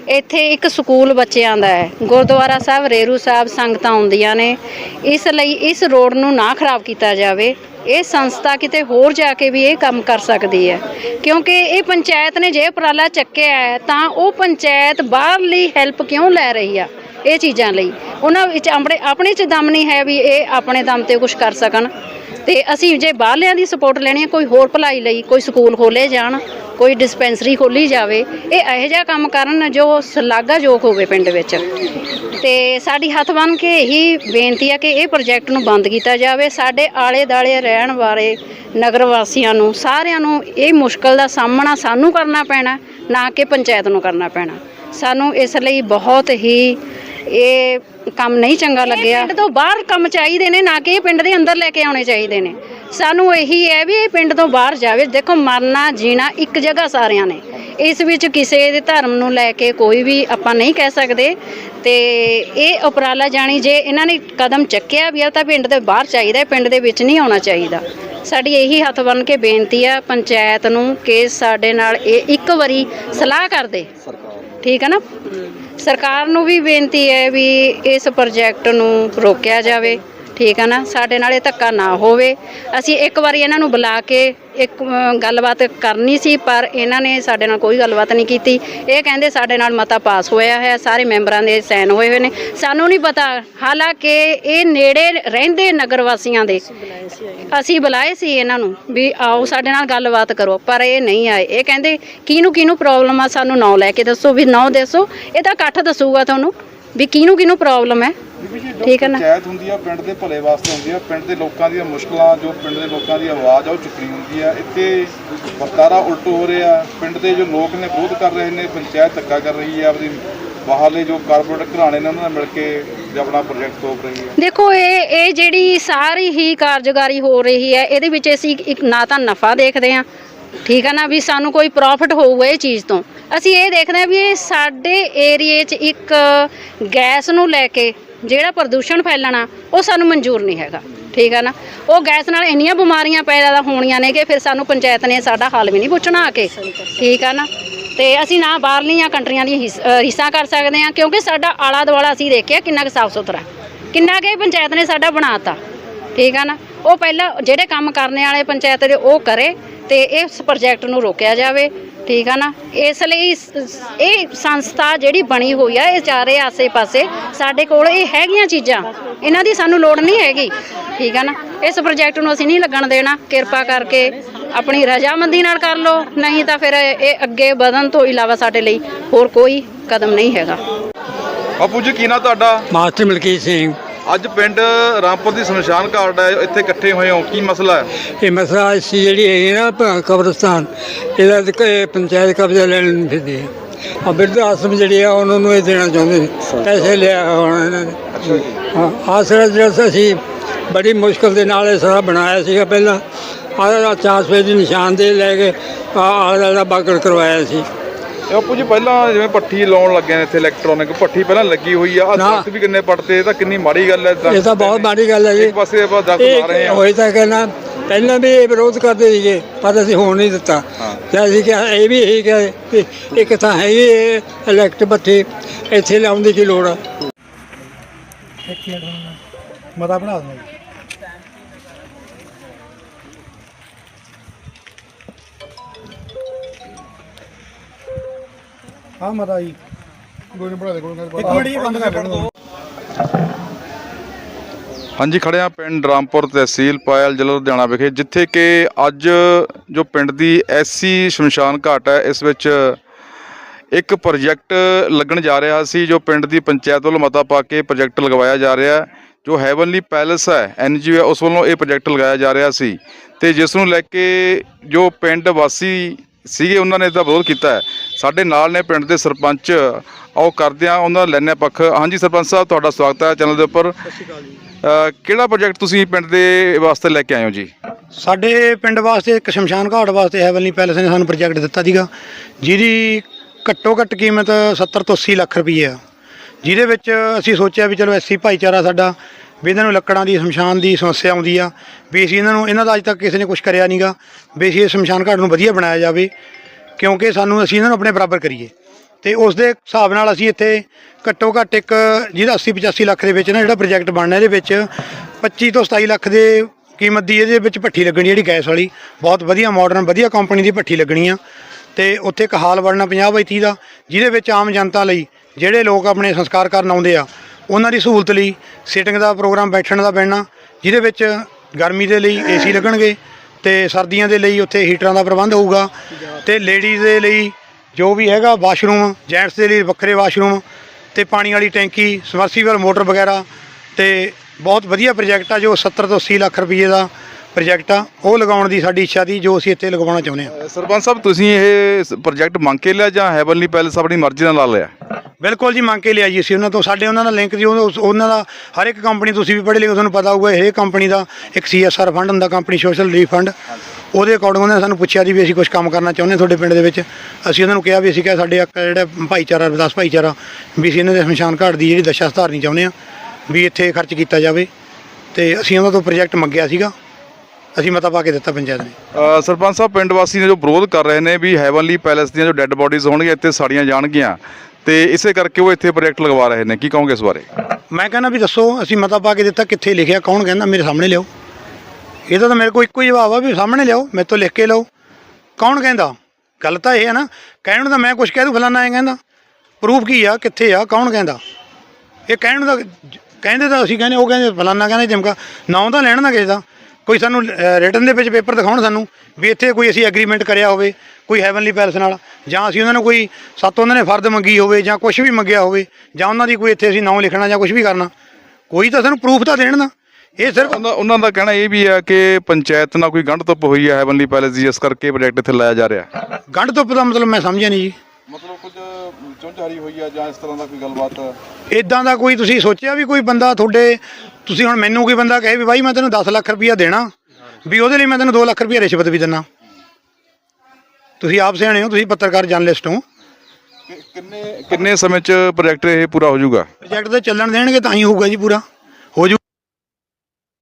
ਇੱਥੇ ਇੱਕ ਸਕੂਲ ਬੱਚਿਆਂ ਦਾ ਹੈ। ਗੁਰਦੁਆਰਾ ਸਾਹਿਬ, ਰੇਰੂ ਸਾਹਿਬ ਸੰਗਤਾਂ ਆਉਂਦੀਆਂ ਨੇ। ਇਸ ਲਈ ਇਸ ਰੋਡ ਨੂੰ ਨਾ ਖਰਾਬ ਕੀਤਾ ਜਾਵੇ। ਇਹ ਸੰਸਥਾ ਕਿਤੇ ਹੋਰ ਜਾ ਕੇ ਵੀ ਇਹ ਕੰਮ ਕਰ ਸਕਦੀ ਹੈ। ਕਿਉਂਕਿ ਇਹ ਪੰਚਾਇਤ ਨੇ ਜੇ ਉਪਰਾਲਾ ਚੱਕਿਆ ਹੈ, ਤਾਂ ਉਹ ਪੰਚਾਇਤ ਬਾਹਰਲੀ ਹੈਲਪ ਕਿਉਂ ਲੈ ਰਹੀ ਆ ਇਹ ਚੀਜ਼ਾਂ ਲਈ? ਉਹਨਾਂ ਵਿੱਚ ਆਪਣੇ ਆਪਣੇ ਚ ਦਮ ਨਹੀਂ ਹੈ ਵੀ ਇਹ ਆਪਣੇ ਦਮ ਤੇ ਕੁਝ ਕਰ ਸਕਣ। ਤੇ ਅਸੀਂ ਜੇ ਬਾਹਰਲਿਆਂ ਦੀ ਸਪੋਰਟ ਲੈਣੀ ਹੈ, ਕੋਈ ਹੋਰ ਭਲਾਈ ਲਈ, ਕੋਈ ਸਕੂਲ ਖੋਲੇ ਜਾਣ ਕੋਈ ਡਿਸਪੈਂਸਰੀ ਖੋਲੀ ਜਾਵੇ, ਇਹ ਇਹੋ ਜਿਹਾ ਕੰਮ ਕਰਨ ਜੋ ਸ਼ਲਾਘਾਯੋਗ ਹੋਵੇ ਪਿੰਡ ਵਿੱਚ। ਤੇ ਸਾਡੀ ਹੱਥ ਬੰਨ ਕੇ ਇਹੀ ਬੇਨਤੀ ਹੈ ਕਿ ਇਹ ਪ੍ਰੋਜੈਕਟ ਨੂੰ ਬੰਦ ਕੀਤਾ ਜਾਵੇ। ਸਾਡੇ ਆਲੇ ਦਾਲੇ ਰਹਿਣ ਵਾਲੇ ਨਗਰ ਵਾਸੀਆਂ ਨੂੰ, ਸਾਰਿਆਂ ਨੂੰ ਇਹ ਮੁਸ਼ਕਲ ਦਾ ਸਾਹਮਣਾ ਸਾਨੂੰ ਕਰਨਾ ਪੈਣਾ, ਨਾ ਕਿ ਪੰਚਾਇਤ ਨੂੰ ਕਰਨਾ ਪੈਣਾ। ਸਾਨੂੰ ਇਸ ਲਈ ਬਹੁਤ ਹੀ ਇਹ ਕੰਮ ਨਹੀਂ ਚੰਗਾ ਲੱਗਿਆ। ਪਿੰਡ ਤੋਂ ਬਾਹਰ ਕੰਮ ਚਾਹੀਦੇ ਨੇ ਨਾ ਕਿ ਇਹ ਪਿੰਡ ਦੇ ਅੰਦਰ ਲੈ ਕੇ ਆਉਣੇ ਚਾਹੀਦੇ ਨੇ। ਸਾਨੂੰ ਇਹੀ ਹੈ ਵੀ ਇਹ ਪਿੰਡ ਤੋਂ ਬਾਹਰ ਜਾਵੇ। ਦੇਖੋ ਮਰਨਾ ਜੀਣਾ ਇੱਕ ਜਗ੍ਹਾ ਸਾਰਿਆਂ ਨੇ। ਇਸ ਵਿੱਚ ਕਿਸੇ ਦੇ ਧਰਮ ਨੂੰ ਲੈ ਕੇ ਕੋਈ ਵੀ ਆਪਾਂ ਨਹੀਂ ਕਹਿ ਸਕਦੇ। ਤੇ ਇਹ ਉਪਰਾਲਾ ਜਾਣੀ ਜੇ ਇਹਨਾਂ ਨੇ ਕਦਮ ਚੱਕਿਆ ਵੀ ਆ ਤਾਂ ਪਿੰਡ ਦੇ ਬਾਹਰ ਚਾਹੀਦਾ ਪਿੰਡ ਦੇ ਵਿੱਚ ਨਹੀਂ ਆਉਣਾ ਚਾਹੀਦਾ। ਸਾਡੀ ਇਹੀ ਹੱਥ ਬੰਨ ਕੇ ਬੇਨਤੀ ਆ ਪੰਚਾਇਤ ਨੂੰ ਕਿ ਸਾਡੇ ਨਾਲ ਇਹ ਇੱਕ ਵਾਰੀ ਸਲਾਹ ਕਰ ਦੇ। ਠੀਕ ਹੈ ਨਾ? ਸਰਕਾਰ ਨੂੰ ਵੀ ਬੇਨਤੀ ਹੈ ਵੀ ਇਸ ਪ੍ਰੋਜੈਕਟ ਨੂੰ ਰੋਕਿਆ ਜਾਵੇ। ਠੀਕ ਹੈ ਨਾ? ਸਾਡੇ ਨਾਲ ਇਹ ਧੱਕਾ ਨਾ ਹੋਵੇ। ਅਸੀਂ ਇੱਕ ਵਾਰੀ ਇਹਨਾਂ ਨੂੰ ਬੁਲਾ ਕੇ ਇੱਕ ਗੱਲਬਾਤ ਕਰਨੀ ਸੀ, ਪਰ ਇਹਨਾਂ ਨੇ ਸਾਡੇ ਨਾਲ ਕੋਈ ਗੱਲਬਾਤ ਨਹੀਂ ਕੀਤੀ। ਇਹ ਕਹਿੰਦੇ ਸਾਡੇ ਨਾਲ ਮਤਾ ਪਾਸ ਹੋਇਆ ਹੈ, ਸਾਰੇ ਮੈਂਬਰਾਂ ਦੇ ਸਾਈਨ ਹੋਏ ਹੋਏ ਨੇ। ਸਾਨੂੰ ਨਹੀਂ ਪਤਾ, ਹਾਲਾਂਕਿ ਇਹ ਨੇੜੇ ਰਹਿੰਦੇ ਨਗਰ ਵਾਸੀਆਂ ਦੇ। ਅਸੀਂ ਬੁਲਾਏ ਸੀ ਇਹਨਾਂ ਨੂੰ ਵੀ ਆਓ ਸਾਡੇ ਨਾਲ ਗੱਲਬਾਤ ਕਰੋ, ਪਰ ਇਹ ਨਹੀਂ ਆਏ। ਇਹ ਕਹਿੰਦੇ ਕਿਹਨੂੰ ਕਿਹਨੂੰ ਪ੍ਰੋਬਲਮ ਆ? ਸਾਨੂੰ ਨਾਂ ਲੈ ਕੇ ਦੱਸੋ, ਵੀ ਨੌ ਦੱਸੋ। ਇਹ ਤਾਂ ਇਕੱਠ ਦੱਸੂਗਾ ਤੁਹਾਨੂੰ। ਵੀ ਕਿਹਨੂੰ ਕਿਹਨੂੰ ਪ੍ਰੋਬਲਮ ਹੈ? ਠੀਕ ਹੈ ਨਾ? ਪੰਚਾਇਤ ਹੁੰਦੀ ਆ ਪਿੰਡ ਦੇ ਭਲੇ ਵਾਸਤੇ ਹੁੰਦੀ ਆ ਪਿੰਡ ਦੇ ਲੋਕਾਂ ਦੀਆਂ ਮੁਸ਼ਕਲਾਂ ਜੋ ਪਿੰਡ ਦੇ ਲੋਕਾਂ ਦੀ ਆਵਾਜ਼ ਆ ਉਹ ਚੁੱਕਣੀ ਹੁੰਦੀ ਆ। ਇੱਥੇ ਵਰਤਾਰਾ ਉਲਟ ਹੋ ਰਿਹਾ ਪਿੰਡ ਦੇ ਜੋ ਲੋਕ ਨੇ ਵਿਰੋਧ ਕਰ ਰਹੇ ਨੇ ਪੰਚਾਇਤ ਧੱਕਾ ਕਰ ਰਹੀ ਹੈ ਆਪਣੀ ਬਾਹਰਲੇ ਜੋ ਕਾਰਪੋਰੇਟ ਘਰਾਣੇ ਨੇ ਉਹਨਾਂ ਨਾਲ ਮਿਲ ਕੇ ਜੇ ਆਪਣਾ ਪ੍ਰੋਜੈਕਟ ਤੋਪ ਰਹੀ ਹੈ ਦੇਖੋ ਇਹ ਇਹ ਜਿਹੜੀ ਸਾਰੀ ਹੀ ਕਾਰਜਕਾਰੀ ਹੋ ਰਹੀ ਹੈ ਇਹਦੇ ਵਿੱਚ ਅਸੀਂ ਇੱਕ ਨਾ ਤਾਂ ਨਫਾ ਦੇਖਦੇ ਹਾਂ। ਠੀਕ ਹੈ ਨਾ? ਵੀ ਸਾਨੂੰ ਕੋਈ ਪ੍ਰੋਫਿਟ ਹੋਊਗਾ ਇਹ ਚੀਜ਼ ਤੋਂ। ਅਸੀਂ ਇਹ ਦੇਖਦੇ ਹਾਂ ਵੀ ਸਾਡੇ ਏਰੀਏ 'ਚ ਇੱਕ ਗੈਸ ਨੂੰ ਲੈ ਕੇ ਜਿਹੜਾ ਪ੍ਰਦੂਸ਼ਣ ਫੈਲਣਾ, ਉਹ ਸਾਨੂੰ ਮਨਜ਼ੂਰ ਨਹੀਂ ਹੈਗਾ। ਠੀਕ ਹੈ ਨਾ? ਉਹ ਗੈਸ ਨਾਲ ਇੰਨੀਆਂ ਬਿਮਾਰੀਆਂ ਪੈਦਾ ਹੋਣੀਆਂ ਨੇ ਕਿ ਫਿਰ ਸਾਨੂੰ ਪੰਚਾਇਤ ਨੇ ਸਾਡਾ ਹਾਲ ਵੀ ਨਹੀਂ ਪੁੱਛਣਾ ਆ ਕੇ। ਠੀਕ ਹੈ ਨਾ? ਤੇ ਅਸੀਂ ਨਾ ਬਾਹਰਲੀਆਂ ਕੰਟਰੀਆਂ ਦੀਆਂ ਹਿੱਸ- ਹਿੱਸਾ ਕਰ ਸਕਦੇ ਹਾਂ, ਕਿਉਂਕਿ ਸਾਡਾ ਆਲਾ ਦੁਆਲਾ ਅਸੀਂ ਦੇਖਿਆ ਕਿੰਨਾ ਕੁ ਸਾਫ਼ ਸੁਥਰਾ ਕਿੰਨਾ ਕੁ ਪੰਚਾਇਤ ਨੇ ਸਾਡਾ ਬਣਾਤਾ ਠੀਕ ਹੈ ਨਾ? ਉਹ ਪਹਿਲਾਂ ਜਿਹੜੇ ਕੰਮ ਕਰਨੇ ਵਾਲੇ ਪੰਚਾਇਤ ਦੇ, ਉਹ ਕਰੇ। ਤੇ ਇਸ ਪ੍ਰੋਜੈਕਟ ਨੂੰ ਰੋਕਿਆ ਜਾਵੇ ਠੀਕ ਆ ਨਾ? ਇਸ ਲਈ ਇਹ ਸੰਸਥਾ ਜਿਹੜੀ ਬਣੀ ਹੋਈ ਆ ਇਹ ਚਾਰੇ ਆਸੇ-ਪਾਸੇ ਸਾਡੇ ਕੋਲ ਇਹ ਹੈਗੀਆਂ ਚੀਜ਼ਾਂ ਇਹਨਾਂ ਦੀ ਸਾਨੂੰ ਲੋੜ ਨਹੀਂ ਹੈਗੀ ਠੀਕ ਆ ਨਾ? ਇਸ ਪ੍ਰੋਜੈਕਟ ਨੂੰ ਅਸੀਂ ਨਹੀਂ ਲੱਗਣ ਦੇਣਾ ਕਿਰਪਾ ਕਰਕੇ ਆਪਣੀ ਰਜਾਮੰਦੀ ਨਾਲ ਕਰ ਲਓ ਨਹੀਂ ਤਾਂ ਫਿਰ ਇਹ ਅੱਗੇ ਵਧਣ ਤੋਂ ਇਲਾਵਾ ਸਾਡੇ ਲਈ ਹੋਰ ਕੋਈ ਕਦਮ ਨਹੀਂ ਹੈਗਾ। ਬਾਪੂ ਜੀ ਕੀ ਨਾਂ ਤੁਹਾਡਾ? ਮਾਸਟਰ ਮਲਕੀਤ ਸਿੰਘ। ਅੱਜ ਪਿੰਡ ਰਾਮਪੁਰ ਦੀ ਸ਼ਮਸ਼ਾਨ ਘਾਟ ਹੈ ਇੱਥੇ ਇਕੱਠੇ ਹੋਏ ਹੋ। ਕੀ ਮਸਲਾ ਹੈ? ਇਹ ਮਸਲਾ ਸੀ ਜਿਹੜੀ ਹੈਗੀ ਨਾ ਪ- ਕਬਰਸਤਾਨ ਇਹਦਾ ਤੇ ਕ- ਪੰਚਾਇਤ ਕਬਜ਼ਾ ਲੈਣ ਨੂੰ ਫਿਰਦੀ ਹੈ ਆ ਬਿਰਧ ਆਸ਼ਰਮ ਜਿਹੜੇ ਆ ਉਹਨਾਂ ਨੂੰ ਇਹ ਦੇਣਾ ਚਾਹੁੰਦੇ ਨੇ ਪੈਸੇ ਲਿਆ ਹੁਣ ਇਹਨਾਂ ਨੇ। ਹਾਂ ਆਸਰਾ ਜਿਹੜਾ ਅਸੀਂ ਬੜੀ ਮੁਸ਼ਕਲ ਦੇ ਨਾਲ ਇਹ ਸਾਰਾ ਬਣਾਇਆ ਸੀਗਾ ਪਹਿਲਾਂ। ਆਹ ਚਾਰ ਸੌ ਦੀ ਨਿਸ਼ਾਨਦੇਹੀ ਲੈ ਕੇ ਆ ਆਲਾ ਦਾ ਬਾਗੜ ਕਰਵਾਇਆ ਸੀ। ਆਪੂ ਜੀ ਪਹਿਲਾਂ ਜਿਵੇਂ ਪੱਠੀ ਲਾਉਣ ਲੱਗੇ ਨੇ ਇੱਥੇ ਇਲੈਕਟ੍ਰੋਨਿਕ ਪੱਠੀ ਪਹਿਲਾਂ ਲੱਗੀ ਹੋਈ ਆ। ਨਾ। ਦਰਖਤ ਵੀ ਕਿੰਨੇ ਪੱਟਦੇ ਇਹ ਤਾਂ ਕਿੰਨੀ ਮਾੜੀ ਗੱਲ ਹੈ ਇਹ ਤਾਂ ਬਹੁਤ ਮਾੜੀ ਗੱਲ ਹੈ ਜੀ। ਇੱਕ ਪਾਸੇ ਆਪਾਂ ਦਰਖਤ ਲਾ ਰਹੇ ਹਾਂ। ਹੋਏ ਤਾਂ ਕਹਿਣਾ ਪਹਿਲਾਂ ਵੀ ਇਹ ਵਿਰੋਧ ਕਰਦੇ ਸੀਗੇ ਪਰ ਅਸੀਂ ਹੋਣ ਨਹੀਂ ਦਿੱਤਾ। ਹਾਂ। ਤੇ ਅਸੀਂ ਕਿਹਾ ਇਹ ਵੀ ਇਹੀ ਕਿਹਾ ਕਿ ਇੱਕ ਤਾਂ ਹੈ ਇਹ ਇਲੈਕਟ ਬੱਤੀ ਇੱਥੇ ਲਾਉਣ ਦੀ ਕੀ ਲੋੜ ਆ? ਮਤਾ ਬਣਾ ਦਿੰਦਾ ਹਾਂ ਮਤਾ ਜੀ। ਨਹੀਂ ਬਣਾ ਦੇ ਕੋਈ ਇੱਕ ਮਿੰਟ ਜੀ ਬੰਦ ਕਰ ਦੋ ਹਾਂਜੀ ਖੜੇ ਆ ਪਿੰਡ ਰਾਮਪੁਰ ਤਹਿਸੀਲ ਪਾਇਲ ਜ਼ਿਲ੍ਹਾ ਲੁਧਿਆਣਾ ਵਿਖੇ ਜਿੱਥੇ ਕਿ ਅੱਜ ਜੋ ਪਿੰਡ ਦੀ ਐਸੀ ਸ਼ਮਸ਼ਾਨ ਘਾਟ ਹੈ ਇਸ ਵਿੱਚ ਇੱਕ ਪ੍ਰੋਜੈਕਟ ਲੱਗਣ ਜਾ ਰਿਹਾ ਸੀ ਜੋ ਪਿੰਡ ਦੀ ਪੰਚਾਇਤ ਵੱਲੋਂ ਮਤਾ ਪਾ ਕੇ ਪ੍ਰੋਜੈਕਟ ਲਗਵਾਇਆ ਜਾ ਰਿਹਾ ਜੋ ਹੈਵਨਲੀ ਪੈਲੇਸ ਹੈ ਐਨਜੀਓ ਹੈ ਉਸ ਵੱਲੋਂ ਇਹ ਪ੍ਰੋਜੈਕਟ ਲਗਾਇਆ ਜਾ ਰਿਹਾ ਸੀ। ਤੇ ਜਿਸ ਨੂੰ ਲੈ ਕੇ ਜੋ ਪਿੰਡ ਵਾਸੀ ਸੀਗੇ ਉਹਨਾਂ ਨੇ ਇਹਦਾ ਵਿਰੋਧ ਕੀਤਾ ਹੈ। ਸਾਡੇ ਨਾਲ ਨੇ ਪਿੰਡ ਦੇ ਸਰਪੰਚ ਆਓ ਕਰਦੇ ਆ ਉਹਨਾਂ ਦਾ ਲੈਣੇ ਪੱਖ। ਹਾਂਜੀ ਸਰਪੰਚ ਸਾਹਿਬ ਤੁਹਾਡਾ ਸਵਾਗਤ ਹੈ ਚੈਨਲ ਦੇ ਉੱਪਰ। ਕਿਹੜਾ ਪ੍ਰੋਜੈਕਟ ਤੁਸੀਂ ਪਿੰਡ ਦੇ ਵਾਸਤੇ ਲੈ ਕੇ ਆਏ ਹੋ ਜੀ? ਸਾਡੇ ਪਿੰਡ ਵਾਸਤੇ ਇੱਕ ਸ਼ਮਸ਼ਾਨ ਘਾਟ ਵਾਸਤੇ ਹੈਵਨਲੀ ਪੈਲੇਸ ਨੇ ਸਾਨੂੰ ਪ੍ਰੋਜੈਕਟ ਦਿੱਤਾ ਸੀਗਾ। ਜਿਹਦੀ ਘੱਟੋ ਘੱਟ ਕੀਮਤ 70 ਤੋਂ 80 ਲੱਖ ਰੁਪਏ ਆ ਜਿਹਦੇ ਵਿੱਚ ਅਸੀਂ ਸੋਚਿਆ ਵੀ ਚਲੋ ਐਸੀ ਭਾਈਚਾਰਾ ਸਾਡਾ ਵੀ ਇਹਨਾਂ ਨੂੰ ਲੱਕੜਾਂ ਦੀ, ਸ਼ਮਸ਼ਾਨ ਦੀ ਸਮੱਸਿਆ ਆਉਂਦੀ ਆ। ਵੀ ਅਸੀਂ ਇਹਨਾਂ ਨੂੰ, ਇਹਨਾਂ ਦਾ ਅੱਜ ਤੱਕ ਕਿਸੇ ਨੇ ਕੁਝ ਕਰਿਆ ਨਹੀਂਗਾ ਵੀ ਅਸੀਂ ਇਹ ਸ਼ਮਸ਼ਾਨ ਘਾਟ ਨੂੰ ਵਧੀਆ ਬਣਾਇਆ ਜਾਵੇ, ਕਿਉਂਕਿ ਸਾਨੂੰ ਅਸੀਂ ਇਹਨਾਂ ਨੂੰ ਆਪਣੇ ਬਰਾਬਰ ਕਰੀਏ। ਤੇ ਉਸ ਦੇ ਹਿਸਾਬ ਨਾਲ ਅਸੀਂ ਇੱਥੇ ਘੱਟੋ ਘੱਟ ਇੱਕ, ਜਿਹਦਾ 80 85 ਲੱਖ ਦੇ ਵਿੱਚ ਨਾ ਜਿਹੜਾ ਪ੍ਰੋਜੈਕਟ ਬਣਨਾ, ਇਹਦੇ ਵਿੱਚ 25 ਤੋਂ 27 ਲੱਖ ਦੇ ਕੀਮਤ ਦੀ ਇਹਦੇ ਵਿੱਚ ਭੱਠੀ ਲੱਗਣੀ ਜਿਹੜੀ ਗੈਸ ਵਾਲੀ। ਬਹੁਤ ਵਧੀਆ ਮਾਡਰਨ ਵਧੀਆ ਕੰਪਨੀ ਦੀ ਭੱਠੀ ਲੱਗਣੀ ਆ। ਤੇ ਉੱਥੇ ਇੱਕ ਹਾਲ ਬਣਨਾ 50 ਬਾਈ 30 ਦਾ, ਜਿਹਦੇ ਵਿੱਚ ਆਮ ਜਨਤਾ ਲਈ ਜਿਹੜੇ ਲੋਕ ਆਪਣੇ ਸੰਸਕਾਰ ਕਰਨ ਆਉਂਦੇ ਆ ਉਹਨਾਂ ਦੀ ਸਹੂਲਤ ਲਈ ਸਿਟਿੰਗ ਦਾ ਪ੍ਰੋਗਰਾਮ ਬੈਠਣ ਦਾ ਬਣਨਾ ਜਿਹਦੇ ਵਿੱਚ ਗਰਮੀ ਦੇ ਲਈ ਏਸੀ ਲੱਗਣਗੇ ਤੇ ਸਰਦੀਆਂ ਦੇ ਲਈ ਉੱਥੇ ਹੀਟਰਾਂ ਦਾ ਪ੍ਰਬੰਧ ਹੋਊਗਾ ਤੇ ਲੇਡੀਜ਼ ਦੇ ਲਈ ਜੋ ਵੀ ਹੈਗਾ ਵਾਸ਼ਰੂਮ ਜੈਂਟਸ ਦੇ ਲਈ ਵੱਖਰੇ ਵਾਸ਼ਰੂਮ ਤੇ ਪਾਣੀ ਵਾਲੀ ਟੈਂਕੀ ਸਮਰਸੀਬਲ ਮੋਟਰ ਵਗੈਰਾ ਤੇ ਬਹੁਤ ਵਧੀਆ ਪ੍ਰੋਜੈਕਟ ਆ ਜੋ 70 ਤੋਂ 80 ਲੱਖ ਰੁਪਏ ਦਾ ਪ੍ਰੋਜੈਕਟ ਆ ਉਹ ਲਗਾਉਣ ਦੀ ਸਾਡੀ ਇੱਛਾ ਦੀ ਜੋ ਅਸੀਂ ਇੱਥੇ ਲਗਵਾਉਣਾ ਚਾਹੁੰਦੇ ਹਾਂ। ਸਰਪੰਚ ਸਾਹਿਬ ਤੁਸੀਂ ਇਹ ਪ੍ਰੋਜੈਕਟ ਮੰਗ ਕੇ ਲਿਆ ਜਾਂ ਹੈਵਨਲੀ ਪੈਲੇਸ ਆਪਣੀ ਮਰਜ਼ੀ ਨਾਲ ਲਾ ਲਿਆ? ਬਿਲਕੁਲ ਜੀ ਮੰਗ ਕੇ ਲਿਆ ਜੀ ਅਸੀਂ। ਉਹਨਾਂ ਤੋਂ ਸਾਡੇ ਉਹਨਾਂ ਦਾ ਲਿੰਕ ਜੀ ਉਹ- ਉਹਨਾਂ ਦਾ ਹਰ ਇੱਕ ਕੰਪਨੀ ਤੁਸੀਂ ਵੀ ਪੜ੍ਹੇ ਲਿਖੇ ਤੁਹਾਨੂੰ ਪਤਾ ਹੋਊਗਾ ਹਰੇਕ ਕੰਪਨੀ ਦਾ ਇੱਕ ਸੀਐਸਆਰ ਫੰਡ ਹੁੰਦਾ ਕੰਪਨੀ ਸੋਸ਼ਲ ਰਿਲੀਫ ਫੰਡ ਉਹਦੇ ਅਕੋਰਡਿੰਗ ਉਹਨਾਂ ਨੇ ਸਾਨੂੰ ਪੁੱਛਿਆ ਜੀ ਵੀ ਅਸੀਂ ਕੁਝ ਕੰਮ ਕਰਨਾ ਚਾਹੁੰਦੇ ਹਾਂ ਤੁਹਾਡੇ ਪਿੰਡ ਦੇ ਵਿੱਚ। ਅਸੀਂ ਉਹਨਾਂ ਨੂੰ ਕਿਹਾ ਵੀ ਅਸੀਂ ਕਿਹਾ ਸਾਡੇ ਇੱਕ ਜਿਹੜਾ ਭਾਈਚਾਰਾ ਰਵਿਦਾਸ ਭਾਈਚਾਰਾ ਵੀ ਅਸੀਂ ਇਹਨਾਂ ਦੇ ਸ਼ਮਸ਼ਾਨ ਘਾਟ ਦੀ ਜਿਹੜੀ ਦਸ਼ਾ ਸੁਧਾਰਨੀ ਚਾਹੁੰਦੇ ਹਾਂ ਵੀ ਇੱਥੇ ਖਰਚ ਕੀਤਾ ਜਾਵੇ। ਤੇ ਅਸੀਂ ਉਹਨਾਂ ਤੋਂ ਪ੍ਰੋਜੈਕਟ ਮੰਗਿਆ ਸੀਗਾ। ਅਸੀਂ ਮਤਾ ਪਾ ਕੇ ਦਿੱਤਾ ਪੰਚਾਇਤ ਨੇ। ਅ, ਸਰਪੰਚ ਸਾਹਿਬ ਪਿੰਡ ਵਾਸੀ ਨੇ ਜੋ ਵਿਰੋਧ ਕਰ ਰਹੇ ਨੇ ਵੀ ਹੈਵਨਲੀ ਪੈਲੇਸ ਦੀਆਂ ਜੋ ਡੈੱਡ ਬੋਡੀਜ਼ ਹੋਣਗੀਆਂ ਇੱਥੇ ਸਾੜੀਆਂ ਜਾਣਗੀਆਂ। ਤੇ ਇਸੇ ਕਰਕੇ ਉਹ ਇੱਥੇ ਪ੍ਰੋਜੈਕਟ ਲਗਵਾ ਰਹੇ ਨੇ। ਕੀ ਕਹੋਗੇ ਇਸ ਬਾਰੇ? ਮੈਂ ਕਹਿੰਦਾ ਵੀ ਦੱਸੋ ਅਸੀਂ ਮਤਾ ਪਾ ਕੇ ਦਿੱਤਾ ਕਿੱਥੇ ਲਿਖਿਆ ਕੌਣ ਕਹਿੰਦਾ ਮੇਰੇ ਸਾਹਮਣੇ ਲਿਆਓ। ਇਹਦਾ ਤਾਂ ਮੇਰੇ ਕੋਲ ਇੱਕੋ ਹੀ ਜਵਾਬ ਆ ਵੀ ਸਾਹਮਣੇ ਲਿਆਓ ਮੇਰੇ ਤੋਂ ਲਿਖ ਕੇ ਲਓ। ਕੌਣ ਕਹਿੰਦਾ? ਗੱਲ ਤਾਂ ਇਹ ਹੈ ਨਾ ਕਹਿਣ ਨੂੰ ਤਾਂ ਮੈਂ ਕੁਝ ਕਹਿ ਦੂੰ ਫਲਾਨਾ ਐ ਕਹਿੰਦਾ। ਪ੍ਰੂਫ ਕੀ ਆ ਕਿੱਥੇ ਆ ਕੌਣ ਕਹਿੰਦਾ? ਇਹ ਕਹਿਣ ਤਾਂ ਕਹਿੰਦੇ ਤਾਂ ਅਸੀਂ ਕਹਿੰਦੇ ਉਹ ਕਹਿੰਦੇ ਫਲਾਨਾ ਕਹਿੰਦੇ ਜਮਕਾ ਨਾਂ ਤਾਂ ਲੈਣ ਨਾ ਕਿਸੇ ਦਾ। ਕੋਈ ਸਾਨੂੰ ਰਿਟਨ ਦੇ ਵਿੱਚ ਪੇਪਰ ਦਿਖਾਉਣ ਸਾਨੂੰ ਵੀ ਇੱਥੇ ਕੋਈ ਅਸੀਂ ਐਗਰੀਮੈਂਟ ਕਰਿਆ ਹੋਵੇ ਕੋਈ ਹੈਵਨਲੀ ਪੈਲਸ ਨਾਲ ਜਾਂ ਅਸੀਂ ਉਹਨਾਂ ਨੂੰ ਕੋਈ ਸੱਤ ਉਹਨਾਂ ਨੇ ਫਰਦ ਮੰਗੀ ਹੋਵੇ ਜਾਂ ਕੁਝ ਵੀ ਮੰਗਿਆ ਹੋਵੇ ਜਾਂ ਉਹਨਾਂ ਦੀ ਕੋਈ ਇੱਥੇ ਅਸੀਂ ਨਾਂ ਲਿਖਣਾ ਜਾਂ ਕੁਝ ਵੀ ਕਰਨਾ ਕੋਈ ਤਾਂ ਸਾਨੂੰ ਪ੍ਰੂਫ ਤਾਂ ਦੇਣ ਨਾ। ਇਹ ਸਿਰਫ ਉਹਨਾਂ ਉਹਨਾਂ ਦਾ ਕਹਿਣਾ ਇਹ ਵੀ ਹੈ ਕਿ ਪੰਚਾਇਤ ਨਾਲ ਕੋਈ ਗੰਢ ਧੁੱਪ ਹੋਈ ਹੈ ਹੈਵਨਲੀ ਪੈਲੇਸ ਦੀ ਇਸ ਕਰਕੇ ਪ੍ਰੋਜੈਕਟ ਇੱਥੇ ਲਾਇਆ ਜਾ ਰਿਹਾ। ਗੰਢ ਧੁੱਪ ਦਾ ਮਤਲਬ ਮੈਂ ਸਮਝਿਆ ਨਹੀਂ ਜੀ। ਮਤਲਬ ਕੁਝ ਚੁੰਝਾਰੀ ਹੋਈ ਹੈ ਜਾਂ ਇਸ ਤਰ੍ਹਾਂ ਦਾ ਕੋਈ ਗੱਲਬਾਤ? ਇਦਾਂ ਦਾ ਕੋਈ ਤੁਸੀਂ ਸੋਚਿਆ ਵੀ ਕੋਈ ਬੰਦਾ ਤੁਹਾਡੇ ਤੁਸੀਂ ਹੁਣ ਮੈਨੂੰ ਕੋਈ ਬੰਦਾ ਕਹੇ ਵੀ ਬਾਈ ਮੈਂ ਤੈਨੂੰ 10 ਲੱਖ ਰੁਪਈਆ ਦੇਣਾ ਵੀ ਉਹਦੇ ਲਈ ਮੈਂ ਤੈਨੂੰ 2 ਲੱਖ ਰੁਪਈਆ ਰਿਸ਼ਵਤ ਵੀ ਦਿੰਨਾ। ਤੁਸੀਂ ਆਪ ਸਿਆਣੇ ਹੋ ਤੁਸੀਂ ਪੱਤਰਕਾਰ ਜਰਨਲਿਸਟ ਹੋ। ਕਿੰਨੇ ਕਿੰਨੇ ਸਮੇਂ 'ਚ ਪ੍ਰੋਜੈਕਟ ਇਹ ਪੂਰਾ ਹੋ ਜਾਊਗਾ? ਪ੍ਰੋਜੈਕਟ ਤੇ ਚੱਲਣ ਦੇਣਗੇ ਤਾਂ ਹੀ ਹੋਊਗਾ ਜੀ ਪੂਰਾ।